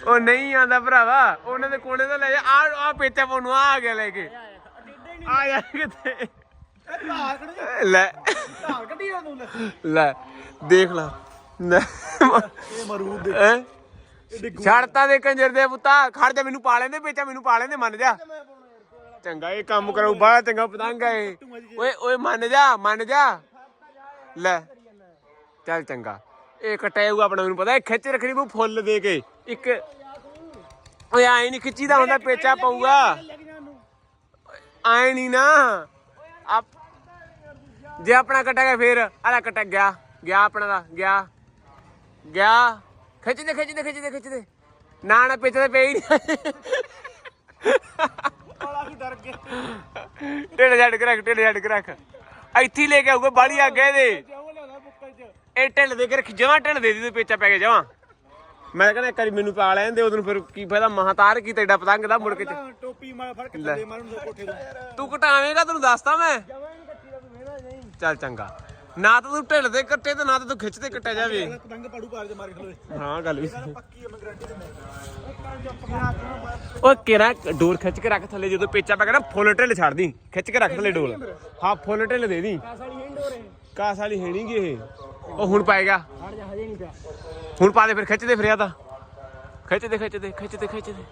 ਉਹ ਨਹੀਂ ਆਂਦਾ ਭਰਾਵਾ, ਉਹਨਾਂ ਦੇ ਕੋਲੇ ਤਾਂ ਲੈ ਜਾ ਆ ਆ ਪੇਚਾ ਪਾਉਣ ਆ ਆ ਗਿਆ ਲੈ ਕੇ। ਆ ਯਾਰ ਕਿੱਥੇ ਲੈ। ਲੈ, ਦੇਖ ਲਾ। ਇਹ ਮਰੂਦ ਦੇ ਹੈਂ? ਦੇ ਕੰਜਰ ਦੇ ਪੁੱਤਾ ਖੜ ਜਾ, ਮੈਨੂੰ ਪਾ ਲੈਂਦੇ ਪੇਚਾ, ਮੈਨੂੰ ਪਾ ਲੈਂਦੇ, ਮੰਨ ਜਾ। ਚੰਗਾ, ਇਹ ਕੰਮ ਕਰਾਉ ਬਾਹਲਾ ਚੰਗਾ ਪਤੰਗ ਹੈ ਓਏ ਓਏ, ਮੰਨ ਜਾ ਮੰਨ ਜਾ। ਲੈ। ਚੱਲ ਚੰਗਾ। ਇਹ ਕਟਾਊਗਾ ਆਪਣਾ ਮੈਨੂੰ ਪਤਾ। ਇਹ ਖਿੱਚ ਰੱਖਣੀ ਪਊ ਫੁੱਲ ਦੇ ਕੇ। ਇੱਕ ਓਏ ਐ ਨਹੀਂ ਖਿੱਚੀਦਾ ਹੁੰਦਾ ਪੇਚਾ ਪਊਗਾ। ਐ ਨਹੀਂ ਨਾ। ਆਪ ਜੇ ਆਪਣਾ ਕਟਾ ਗਿਆ ਫੇਰ। ਆਲਾ ਕਟਾ ਗਿਆ। ਗਿਆ ਆਪਣਾ ਦਾ ਗਿਆ। ਗਿਆ। ਖਿੱਚ ਦੇ ਖਿੱਚ ਦੇ ਖਿੱਚ ਦੇ ਖਿੱਚ ਦੇ ਨਾ ਨਾ ਪਿੱਛੇ ਤੇ ਪਈ ਨਹੀਂ। ਕਾਲਾ ਕੀ ਡਰ ਕੇ ਢਿੱਡ ਛੱਡ ਕੇ ਰੱਖ ਢਿੱਡ ਛੱਡ ਕੇ ਰੱਖ। ਇੱਥੇ ਲੈ ਕੇ ਆਊਗਾ ਬਾਲੀ ਅੱਗੇ ਇਹਦੇ। ਇਹ ਢਿੱਡ ਦੇ ਕੇ ਰੱਖ ਜਮਾਂ ਢਿੱਡ ਦੇ ਦੀ ਤੇ ਪੇਚਾ ਪੈ ਕੇ ਜਾਵਾਂ ਮੈਂ ਕਹਿੰਦਾ ਇੱਕ ਵਾਰੀ ਮੈਨੂੰ ਪਾ ਲੈਣ ਦੇ ਉਦੋਂ ਫਿਰ ਕੀ ਫਾਇਦਾ ਮਹਾਤਾਰ ਕੀ ਤੇਡਾ ਪਤੰਗ ਦਾ ਮੁੜ ਕੇ ਚ- ਟੋਪੀ ਮਾਰ ਫੜ ਕੇ ਥੱਲੇ ਮਾਰਨ ਦੇ ਕੋਠੇ ਤੋਂ। ਤੂੰ ਘਟਾਵੇਂਗਾ ਤੈਨੂੰ ਦੱਸਦਾ ਮੈਂ? ਜਮਾਂ ਦਾ ਚੱਲ ਚੰਗਾ। ਨਾ ਤਾਂ ਤੂੰ ਢਿੱਡ ਦੇ ਕੱਟੇ ਤੇ ਨਾ ਤਾਂ ਤੂੰ ਖਿੱਚ ਤੇ ਕੱਟਿਆ ਜਾਵੇ ਪਤੰਗ ਪਾੜੂ ਪਾਰ ਦੇ ਮਾਰ ਖਲੋਏ ਹਾਂ ਗੱਲ ਵੀ ਪੱਕੀ ਮੈਂ ਗਰੰਟੀ ਦਿੰਦਾ। ਗਿਆ ਓਏ ਕਿਹੜਾ ਡੋਰ ਖਿੱਚ ਕੇ ਰੱਖ ਥੱਲੇ ਜਦੋਂ ਪੇਚਾ ਪੈ ਗਿਆ ਨਾ ਫੁੱਲ ਢਿੱਲ ਛੱਡ ਦੀ ਖਿੱਚ ਕੇ ਰੱਖ ਥੱਲੇ ਡੋਰ ਹਾਂ ਫੁੱਲ ਢਿੱਲ ਦੇ ਦੀ। ਕਾਸ ਵਾਲੀ ਹਿੰਡ ਹੋ ਰਹੇ ਕਾਸ ਵਾਲੀ ਹੈ ਨੀ ਗੀ ਇਹ। ਉਹ ਹੁਣ ਪਾਏਗਾ। ਹਟ ਜਾ ਹਜੇ ਨਹੀਂ ਪਿਆ। ਹੁਣ ਪਾ ਦੇ ਫਿਰ ਖਿੱਚ ਦੇ ਫਿਰ ਆ। ਤਾਂ ਖਿੱਚ ਦੇ ਖਿੱਚ ਦੇ ਖਿੱਚ ਦੇ ਖਿੱਚ ਦੇ।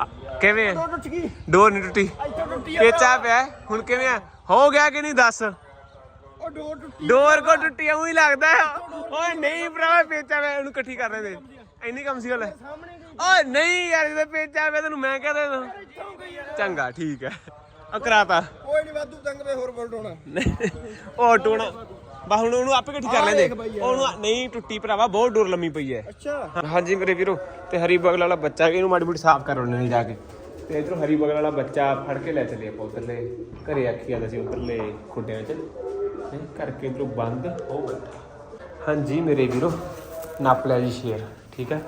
ਆ, ਕਿਵੇਂ ਆ? ਟੁੱਟ ਗਈ। ਡੋਰ ਨਹੀਂ ਟੁੱਟੀ। ਇੱਥੇ ਟੁੱਟੀ ਪੇਚਾ ਪਿਆ ਹੈ, ਹੁਣ ਕਿਵੇਂ ਆ? ਹੋ ਗਿਆ ਕਿ ਨਹੀਂ ਦੱਸ? ਉਹ ਡੋਰ ਟੁੱਟੀ। ਡੋਰ ਕੋ ਟੁੱਟੀ ਉਹੀ ਲੱਗਦਾ ਹੈ। ਓਏ ਨਹੀਂ ਭਰਾ ਪੇਚਾ ਪਿਆ ਉਹਨੂੰ ਇਕੱਠੀ ਕਰ ਲੈਂਦੇ। ਇੰਨੀ ਕੰਮ ਸੀ ਗੱਲ। ਸਾਹਮਣੇ ਗਈ ਓਏ ਨਹੀਂ ਯਾਰ ਜਦੋਂ ਪੇਚਾ ਪਿਆ ਤੈਨੂੰ ਮੈਂ ਕਹਿ ਦੇ ਇੱਥੋਂ ਗਈ ਯਾਰ ਚੰਗਾ ਠੀਕ ਹੈ। ਆ ਕਰਾਤਾ। ਕੋਈ ਨਹੀਂ ਵਾਧੂ ਪਤੰਗ ਵੇ ਹੋਰ ਵਰਡੋਣਾ ਉਹ ਟੋਣਾ ਬਾ ਹੁਣ ਉਹਨੂੰ ਆਪੇ ਇਕੱਠੀ ਕਰ ਲੈਂਦੇ। ਉਹਨੂੰ ਨਹੀਂ ਟੁੱਟੀ ਭਰਾਵਾ ਬਹੁਤ ਡੋਰ ਲੰਮੀ ਪਈ ਹੈ ਅੱਛਾ। ਹਾਂਜੀ ਮੇਰੇ ਵੀਰੋ ਤੇ ਹਰੀ ਬਗਲ ਵਾਲਾ ਬੱਚਾ ਇਹਨੂੰ ਮਾੜੀ ਮੋਟੀ ਸਾਫ਼ ਕਰ ਉਹਨੇ ਜਾ ਕੇ। ਤੇ ਇਧਰੋਂ ਹਰੀ ਬਗਲ ਵਾਲਾ ਬੱਚਾ ਫੜ ਕੇ ਲੈ ਚੱਲੇ ਆਪਾਂ ਉਧਰਲੇ। ਘਰੇ ਆਖੀ ਜਾਂਦਾ ਸੀ ਉਧਰਲੇ ਖੁੱਡਿਆਂ 'ਚ ਕਰਕੇ ਇਧਰੋਂ ਬੰਦ ਹੋ ਬੈਠਾ ਹਾਂਜੀ ਮੇਰੇ ਵੀਰੋ ਨੱਪ ਲਿਆ ਜੀ ਸ਼ੇਰ ਠੀਕ ਹੈ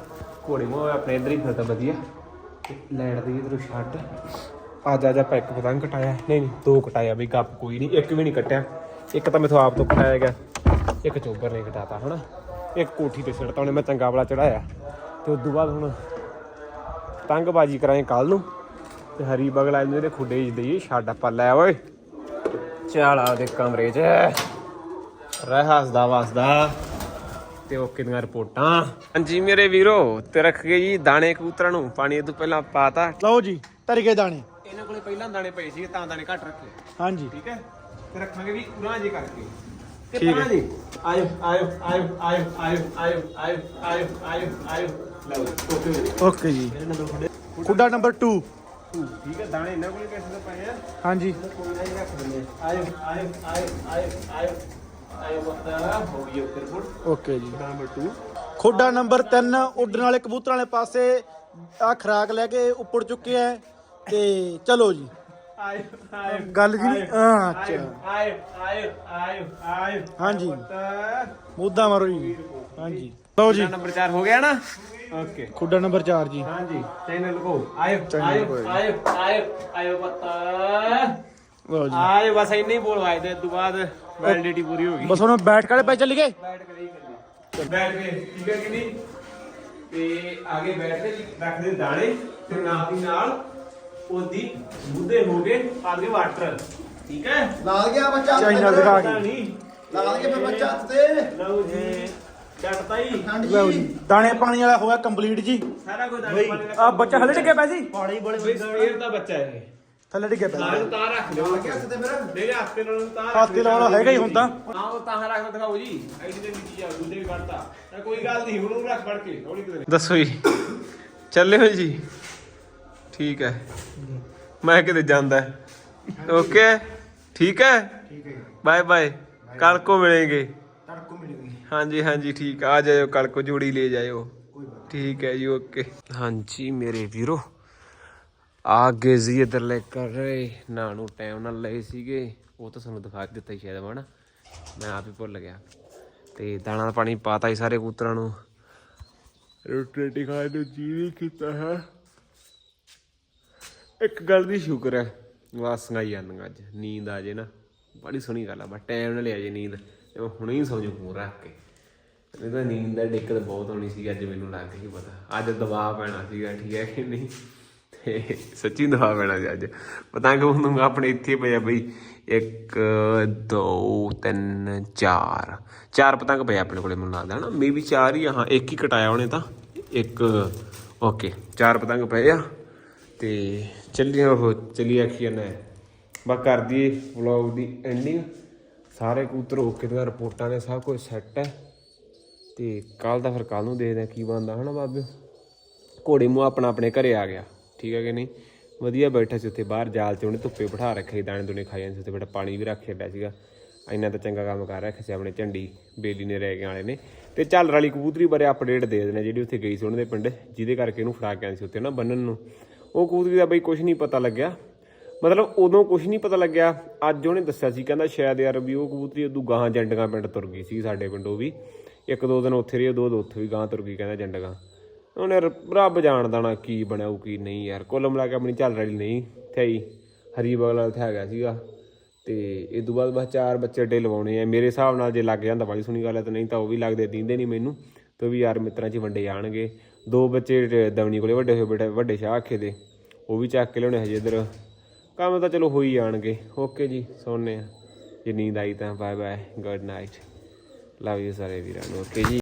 ਘੋੜੇ ਮੋਹ ਆਪਣੇ ਇਧਰ ਹੀ ਫਿਰਦਾ ਵਧੀਆ। ਲੈਣ ਦੀ ਇਧਰੋਂ ਛੱਡ। ਅੱਜ ਅੱਜ ਆਪਾਂ ਇੱਕ ਪਤੰਗ ਕਟਾਇਆ। ਨਹੀਂ ਨਹੀਂ, ਦੋ ਕਟਾਇਆ ਬਈ ਗੱਪ ਕੋਈ ਨਹੀਂ ਇੱਕ ਵੀ ਨਹੀਂ ਕੱਟਿਆ। ਇੱਕ ਤਾਂ ਮੈਥੋਂ ਆਪ ਤੋਂ ਕਟਾਇਆ ਗਿਆ। ਇੱਕ ਚੋਬਰ ਨੇ ਕਟਾਤਾ, ਹਨਾ? ਇੱਕ ਕੋਠੀ ਤੇ ਛੜਤਾ ਉਹਨੇ ਮੈਂ ਚੰਗਾ ਵਾਲਾ ਚੜਾਇਆ। ਤੇ ਉਸ ਤੋਂ ਬਾਅਦ ਹੁਣ ਪਤੰਗਬਾਜੀ ਕਰਾਂਗੇ ਕੱਲ ਨੂੰ। ਤੇ ਹਰੀ ਬਗਲਾ ਇਹਨੂੰ ਇਹਦੇ ਖੁੱਡੇ ਜਿ ਦੇਈਏ, ਛੱਡ ਆਪਾਂ ਲੈ, ਓਏ। ਚੱਲ ਆ ਦੇ ਕਮਰੇ 'ਚ। ਰਹਿ ਹੱਸਦਾ ਵਸਦਾ। ਤੇ ਓਕੇ ਦੀਆਂ ਰਿਪੋਰਟਾਂ। ਹਾਂਜੀ ਮੇਰੇ ਵੀਰੋ ਤੇ ਰੱਖ ਗਏ ਜੀ ਦਾਣੇ ਕਬੂਤਰਾਂ ਨੂੰ। ਪਾਣੀ ਤੋਂ ਪਹਿਲਾਂ ਪਾਤਾ। ਲਓ ਜੀ ਤਰੀਕੇ ਦਾਣੇ। ਇਹਨਾਂ ਕੋਲੇ ਪਹਿਲਾਂ ਦਾਣੇ ਪਏ ਸੀ ਤਾਂ ਦਾਣੇ ਘੱਟ ਰੱਖੇ ਹਾਂਜੀ ਠੀਕ ਹੈ ਤੇ ਰੱਖਾਂਗੇ ਵੀ ਉਰਾਂ ਜੀ ਕਰਕੇ ਤੇ ਠੀਕ ਹੈ। ਪਰਾਂ ਜੀ ਆਇਓ ਆਇਓ ਆਇਓ ਆਇਓ ਆਇਓ ਆਇਓ ਆਇਓ ਆਇਓ ਆਇਓ ਆਇਓ ਲਓ ਓਕੇ ਜੀ ਓਕੇ ਜੀ ਮੇਰੇ ਨੰਬਰ ਖੁੱਡਾ ਨੰਬਰ 2 ਠੀਕ ਹੈ ਦਾਣੇ ਇਹਨਾਂ ਕੋਲੇ ਕਿਸੇ ਦੇ ਪਏ ਆ ਹਾਂਜੀ ਕੋਈ ਨਾ ਹੀ ਰੱਖ ਦਿੰਦੇ ਆ। ਆਇਓ ਆਇਓ ਆਇਓ ਆਇਓ ਆਇਓ ਆਇਓ ਬੱਤਾ ਹੋ ਗਈ ਓਕੇ ਰਿਪੋਰਟ ਓਕੇ ਜੀ ਨੰਬਰ 2 ਖੁੱਡਾ ਨੰਬਰ 3 ਉੱਡਣ ਵਾਲੇ ਕਬੂਤਰਾਂ ਵਾਲੇ ਪਾਸੇ ਆ ਖਰਾਕ ਲੈ ਕੇ ਉੱਪਰ ਚੁੱਕੇ ਆ ਤੇ ਚਲੋ ਜੀ। ਆਇਓ ਆਇਓ ਗੱਲ ਜੀ ਨਹੀਂ? ਹਾਂ ਅੱਛਾ ਆਇਓ ਆਇਓ ਆਇਓ ਆਇਓ। ਹਾਂਜੀ। ਮੁੱਦਾ ਮਾਰੋ ਜੀ। ਹਾਂਜੀ। ਲਓ ਜੀ। ਨੰਬਰ 4 ਹੋ ਗਿਆ ਨਾ? ਓਕੇ। ਖੁੱਡਾ ਨੰਬਰ 4 ਜੀ। ਹਾਂਜੀ ਚੈਨਲ ਕੋ ਆਇਓ ਆਇਓ। ਆਇਓ ਆਇਓ ਆਇਓ ਲਓ ਜੀ। ਆਏ ਬਸ ਇੰਨੇ ਹੀ ਬੋਲ ਇਸ ਤੋਂ ਬਾਅਦ ਵੈਲਿਡਿਟੀ ਪੂਰੀ ਹੋ ਗਈ। ਬਸ ਹੁਣ ਬੈਠ ਕਾਲੇ ਪੈ ਚੱਲ ਗਏ ਬੈਠ ਕੇ ਕਰਨੀ ਬੈਠ ਕੇ ਠੀਕ ਹੈ ਕਿ ਨਹੀਂ? ਤੇ ਆਗੇ ਬੈਠ ਕੇ ਰੱਖਦੇ ਨਾਲੇ ਤੇ ਨਾਲ ਦੀ ਨਾਲ ਉਹਦੀ ਮੁੱਦੇ ਹੋ ਗਏ ਆਗੇ ਵਾਟਰ। ਠੀਕ ਹੈ? ਲਾਲ ਗਿਆ ਬੱਚਾ ਚਾਈਨਾ ਦਿਖਾ ਪਤਾ ਕੇ ਨਹੀਂ। ਲਾਲ ਗਿਆ ਫਿਰ ਬੱਚਾ ਹੱਥ ਤੇ। ਲਓ ਜੀ ਹੀ ਲਓ ਦਾਣੇ ਪਾਣੀ ਵਾਲਾ ਹੋਇਆ ਕੰਪਲੀਟ ਜੀ। ਸਾਰਾ ਕੁਝ ਦਾਣੇ ਪਾਣੀ ਆ ਬੱਚਾ ਹਲੇ ਡਿੱਗਿਆ ਪਿਆ ਸੀ ਪਾਣੀ ਬੜੇ ਬਈ ਸਵੇਰ ਦਾ ਬੱਚਾ ਇਹ। ਥੱਲੇ ਡਿੱਗਿਆ ਪਿਆ ਨਾਲ ਤਾਂ ਰੱਖ ਲਿਓ। ਲਾਲ ਗਿਆ ਹੱਥ ਤੇ ਫਿਰ ਮੇਰੇ ਹੱਥੇ ਨਾਲ ਤਾਂ ਰੱਖ ਹੱਥ ਲਾਉਣਾ ਹੈਗਾ ਹੀ ਹੁੰਦਾ ਹਾਂ ਉਹ ਤਾਂ ਰੱਖ ਦਿਖਾਓ ਜੀ। ਐਡੀ ਦੇ ਵਿੱਚ ਜਾ ਦੂਜੇ ਵੀ ਕੱਢਤਾ। ਤਾਂ ਕੋਈ ਗੱਲ ਨਹੀਂ ਹੁਣ ਉਹ ਰੱਖ ਫੜ ਕੇ। ਹੌਲੀ ਕਿਤੇ ਦੱਸੋ ਜੀ। ਚੱਲੇ ਹੋ ਜੀ। ਠੀਕ ਹੈ। ਮੈਂ ਕਿਤੇ ਜਾਂਦਾ ਓਕੇ। ਠੀਕ ਹੈ। ਠੀਕ ਹੈ ਜੀ। Bye bye. ਕੱਲ ਕੋ ਮਿਲेंगे ਤੜਕੋ ਮਿਲੂਗੀ। ਹਾਂਜੀ ਹਾਂਜੀ ਠੀਕ ਆ ਜਾਇਓ ਕੱਲ ਕੋ ਜੋੜੀ ਲੈ ਜਾਇਓ। ਠੀਕ ਹੈ ਜੀ ਓਕੇ। ਹਾਂਜੀ ਮੇਰੇ ਵੀਰੋ ਆਗੇ ਜੀ ਇਧਰ ਲੈ ਕਰ ਰਹੇ। ਨਾ ਨੂੰ ਟਾਈਮ ਨਾਲ ਲਏ ਸੀਗੇ। ਉਹ ਤਾਂ ਸਾਨੂੰ ਦਿਖਾ ਦਿੱਤਾ ਹੀ ਸ਼ਾਇਦ ਵਾ ਨਾ ਮੈਂ ਆਪ ਹੀ ਭੁੱਲ ਗਿਆ। ਤੇ ਦਾਣਾ ਦਾ ਪਾਣੀ ਪਾਤਾ ਹੀ ਸਾਰੇ ਕੂਤਰਾਂ ਨੂੰ। ਰੋਟੀ ਰੋਟੀ ਖਾਣ ਨੂੰ ਜੀ ਵੀ ਕੀਤਾ ਹੈ। ਇੱਕ ਗੱਲ ਦੀ ਸ਼ੁਕਰ ਹੈ ਵਾਸੀਆਂ ਹੀ ਜਾਂਦੀਆਂ ਅੱਜ, ਨੀਂਦ ਆ ਜੇ ਨਾ। ਬੜੀ ਸੋਹਣੀ ਗੱਲ ਆ ਬਸ ਟਾਈਮ ਨਾਲ ਆ ਜੇ ਨੀਂਦ, ਤੇ ਮੈਂ ਹੁਣੇ ਹੀ ਸੌਂ ਜੂ ਫੋਨ ਰੱਖ ਕੇ। ਨਹੀਂ ਤਾਂ ਨੀਂਦ ਦਾ ਦਿੱਕਤ ਬਹੁਤ ਹੋਣੀ ਸੀ ਅੱਜ ਮੈਨੂੰ ਲੱਗ ਹੀ ਪਤਾ, ਅੱਜ ਦਬਾਅ ਪੈਣਾ ਸੀਗਾ, ਠੀਕ ਹੈ ਕਿ ਨਹੀਂ? ਤੇ ਸੱਚੀ ਦਬਾਅ ਪੈਣਾ ਸੀ ਅੱਜ। ਪਤੰਗ ਉਹਨੂੰ ਆਪਣੇ ਇੱਥੇ ਪਿਆ ਬਈ 1 2 3 4 ਚਾਰ ਪਤੰਗ ਪਏ ਆਪਣੇ ਕੋਲੇ ਮੈਨੂੰ ਲੱਗਦਾ ਨਾ ਵੀ ਚਾਰ ਹੀ ਆ, ਹਾਂ, ਇੱਕ ਹੀ ਕਟਾਇਆ ਉਹਨੇ ਤਾਂ। ਇੱਕ ਓਕੇ ਚਾਰ ਪਤੰਗ ਪਏ ਆ, ਤੇ ਚੱਲੀਏ ਉਹ ਚੱਲੀ ਆਖੀ ਨਾ। ਬਸ ਕਰ ਦਈਏ ਵਲੌਗ ਦੀ ਐਂਡਿੰਗ ਸਾਰੇ ਕਬੂਤਰ ਓਕੇ ਦੀਆਂ ਰਿਪੋਰਟਾਂ ਨੇ ਸਭ ਕੁਝ ਸੈੱਟ ਹੈ। ਤੇ ਕੱਲ ਦਾ ਫਿਰ ਕੱਲ ਨੂੰ ਦੇਖਦੇ ਆ ਕੀ ਬਣਦਾ, ਹਨਾ ਬਾਬੇ? ਘੋੜੇ ਮੂੰਹ ਆਪਣਾ ਆਪਣੇ ਘਰੇ ਆ ਗਿਆ, ਠੀਕ ਹੈ ਕਿ ਨਹੀਂ? ਵਧੀਆ ਬੈਠਾ ਸੀ ਉੱਥੇ, ਬਾਹਰ ਜਾਲ 'ਚ ਉਹਨੇ ਧੁੱਪੇ ਬਿਠਾ ਰੱਖੇ, ਦਾਣੇ ਦੁਨੇ ਖਾਈ ਜਾਂਦੇ ਸੀ, ਉੱਥੇ ਬੇਟਾ ਪਾਣੀ ਵੀ ਰੱਖਿਆ ਪਿਆ ਸੀਗਾ। ਇੰਨਾ ਤਾਂ ਚੰਗਾ ਕੰਮ ਕਰ ਰੱਖਿਆ ਸੀ ਆਪਣੇ ਝੰਡੀ ਬੇਲੀ ਨੇ ਰਹਿ ਗਿਆ ਵਾਲੇ ਨੇ। ਤੇ ਝੱਲ ਵਾਲੀ ਕਬੂਤਰੀ ਬਾਰੇ ਅਪਡੇਟ ਦੇ ਦੇਣਾ ਜਿਹੜੀ ਉੱਥੇ ਗਈ ਸੀ ਉਹਨਾਂ ਦੇ ਪਿੰਡ, ਜਿਹਦੇ ਕਰਕੇ ਇਹਨੂੰ ਫੜਾ ਕੇ ਆਏ ਸੀ ਉੱਥੇ ਨਾ ਬੰਨਣ ਨੂੰ। ਉਹ ਕਬੂਤਰੀ ਦਾ ਬਈ ਕੁਝ ਨਹੀਂ ਪਤਾ ਲੱਗਿਆ। ਮਤਲਬ ਉਦੋਂ ਕੁਝ ਨਹੀਂ ਪਤਾ ਲੱਗਿਆ। ਅੱਜ ਉਹਨੇ ਦੱਸਿਆ ਸੀ, ਕਹਿੰਦਾ ਸ਼ਾਇਦ ਯਾਰ ਵੀ ਉਹ ਕਬੂਤਰੀ ਉਦੋਂ ਗਾਹਾਂ ਜੰਡਗਾ ਪਿੰਡ ਤੁਰ ਗਈ ਸੀ ਸਾਡੇ ਪਿੰਡੋਂ ਵੀ। ਇੱਕ ਦੋ ਦਿਨ ਉੱਥੇ ਰਹੀ, ਦੋ ਦੋ ਉੱਥੇ ਵੀ ਗਾਂ ਤੁਰ ਗਈ, ਕਹਿੰਦਾ ਜੰਡਗਾ। ਉਹਨੇ ਰ- ਰੱਬ ਜਾਣਦਾ ਨਾ ਕੀ ਬਣਿਆ ਉਹ ਕੀ ਨਹੀਂ ਯਾਰ। ਕੁੱਲ ਮਿਲਾ ਕੇ ਆਪਣੀ ਚੱਲ ਰਲੀ ਨਹੀਂ ਥਈ। ਹਰੀ ਬਗਲ ਵਾਲ ਤੇ ਗਿਆ ਸੀਗਾ। ਤੇ ਇਹ ਤੋਂ ਬਾਅਦ ਬਸ ਚਾਰ ਬੱਚੇ ਡੇ ਲਵਾਉਣੇ ਆ। ਮੇਰੇ ਹਿਸਾਬ ਨਾਲ ਜੇ ਲੱਗ ਜਾਂਦਾ ਬਾਈ ਸੁਣੀ ਗੱਲ ਹੈ ਤੇ ਨਹੀਂ ਤਾਂ ਉਹ ਵੀ ਲੱਗਦੇ, ਦਿੰਦੇ ਨਹੀਂ ਮੈਨੂੰ। ਤੇ ਵੀ ਯਾਰ ਮਿੱਤਰਾਂ 'ਚ ਵੰਡੇ ਜਾਣਗੇ। ਦੋ ਬੱਚੇ ਟ- ਦਵਣੀ ਕੋਲੇ ਵੱਡੇ ਹੋਏ ਬੇਟੇ ਵੱਡੇ ਸ਼ਾਹ ਆਖੇ ਦੇ। ਉਹ ਵੀ ਚੱਕ ਕੇ ਲਿਆਉਣੇ ਹਜੇ ਇਧਰ। ਕੰਮ ਤਾਂ ਚਲੋ ਹੋ ਹੀ ਜਾਣਗੇ। ਓਕੇ ਜੀ ਸੋਨੇ ਆ ਜੇ ਨੀਂਦ ਆਈ ਤਾਂ bye bye good night love you ਸਾਰੇ ਵੀਰਾਂ ਨੂੰ। ਓਕੇ ਜੀ।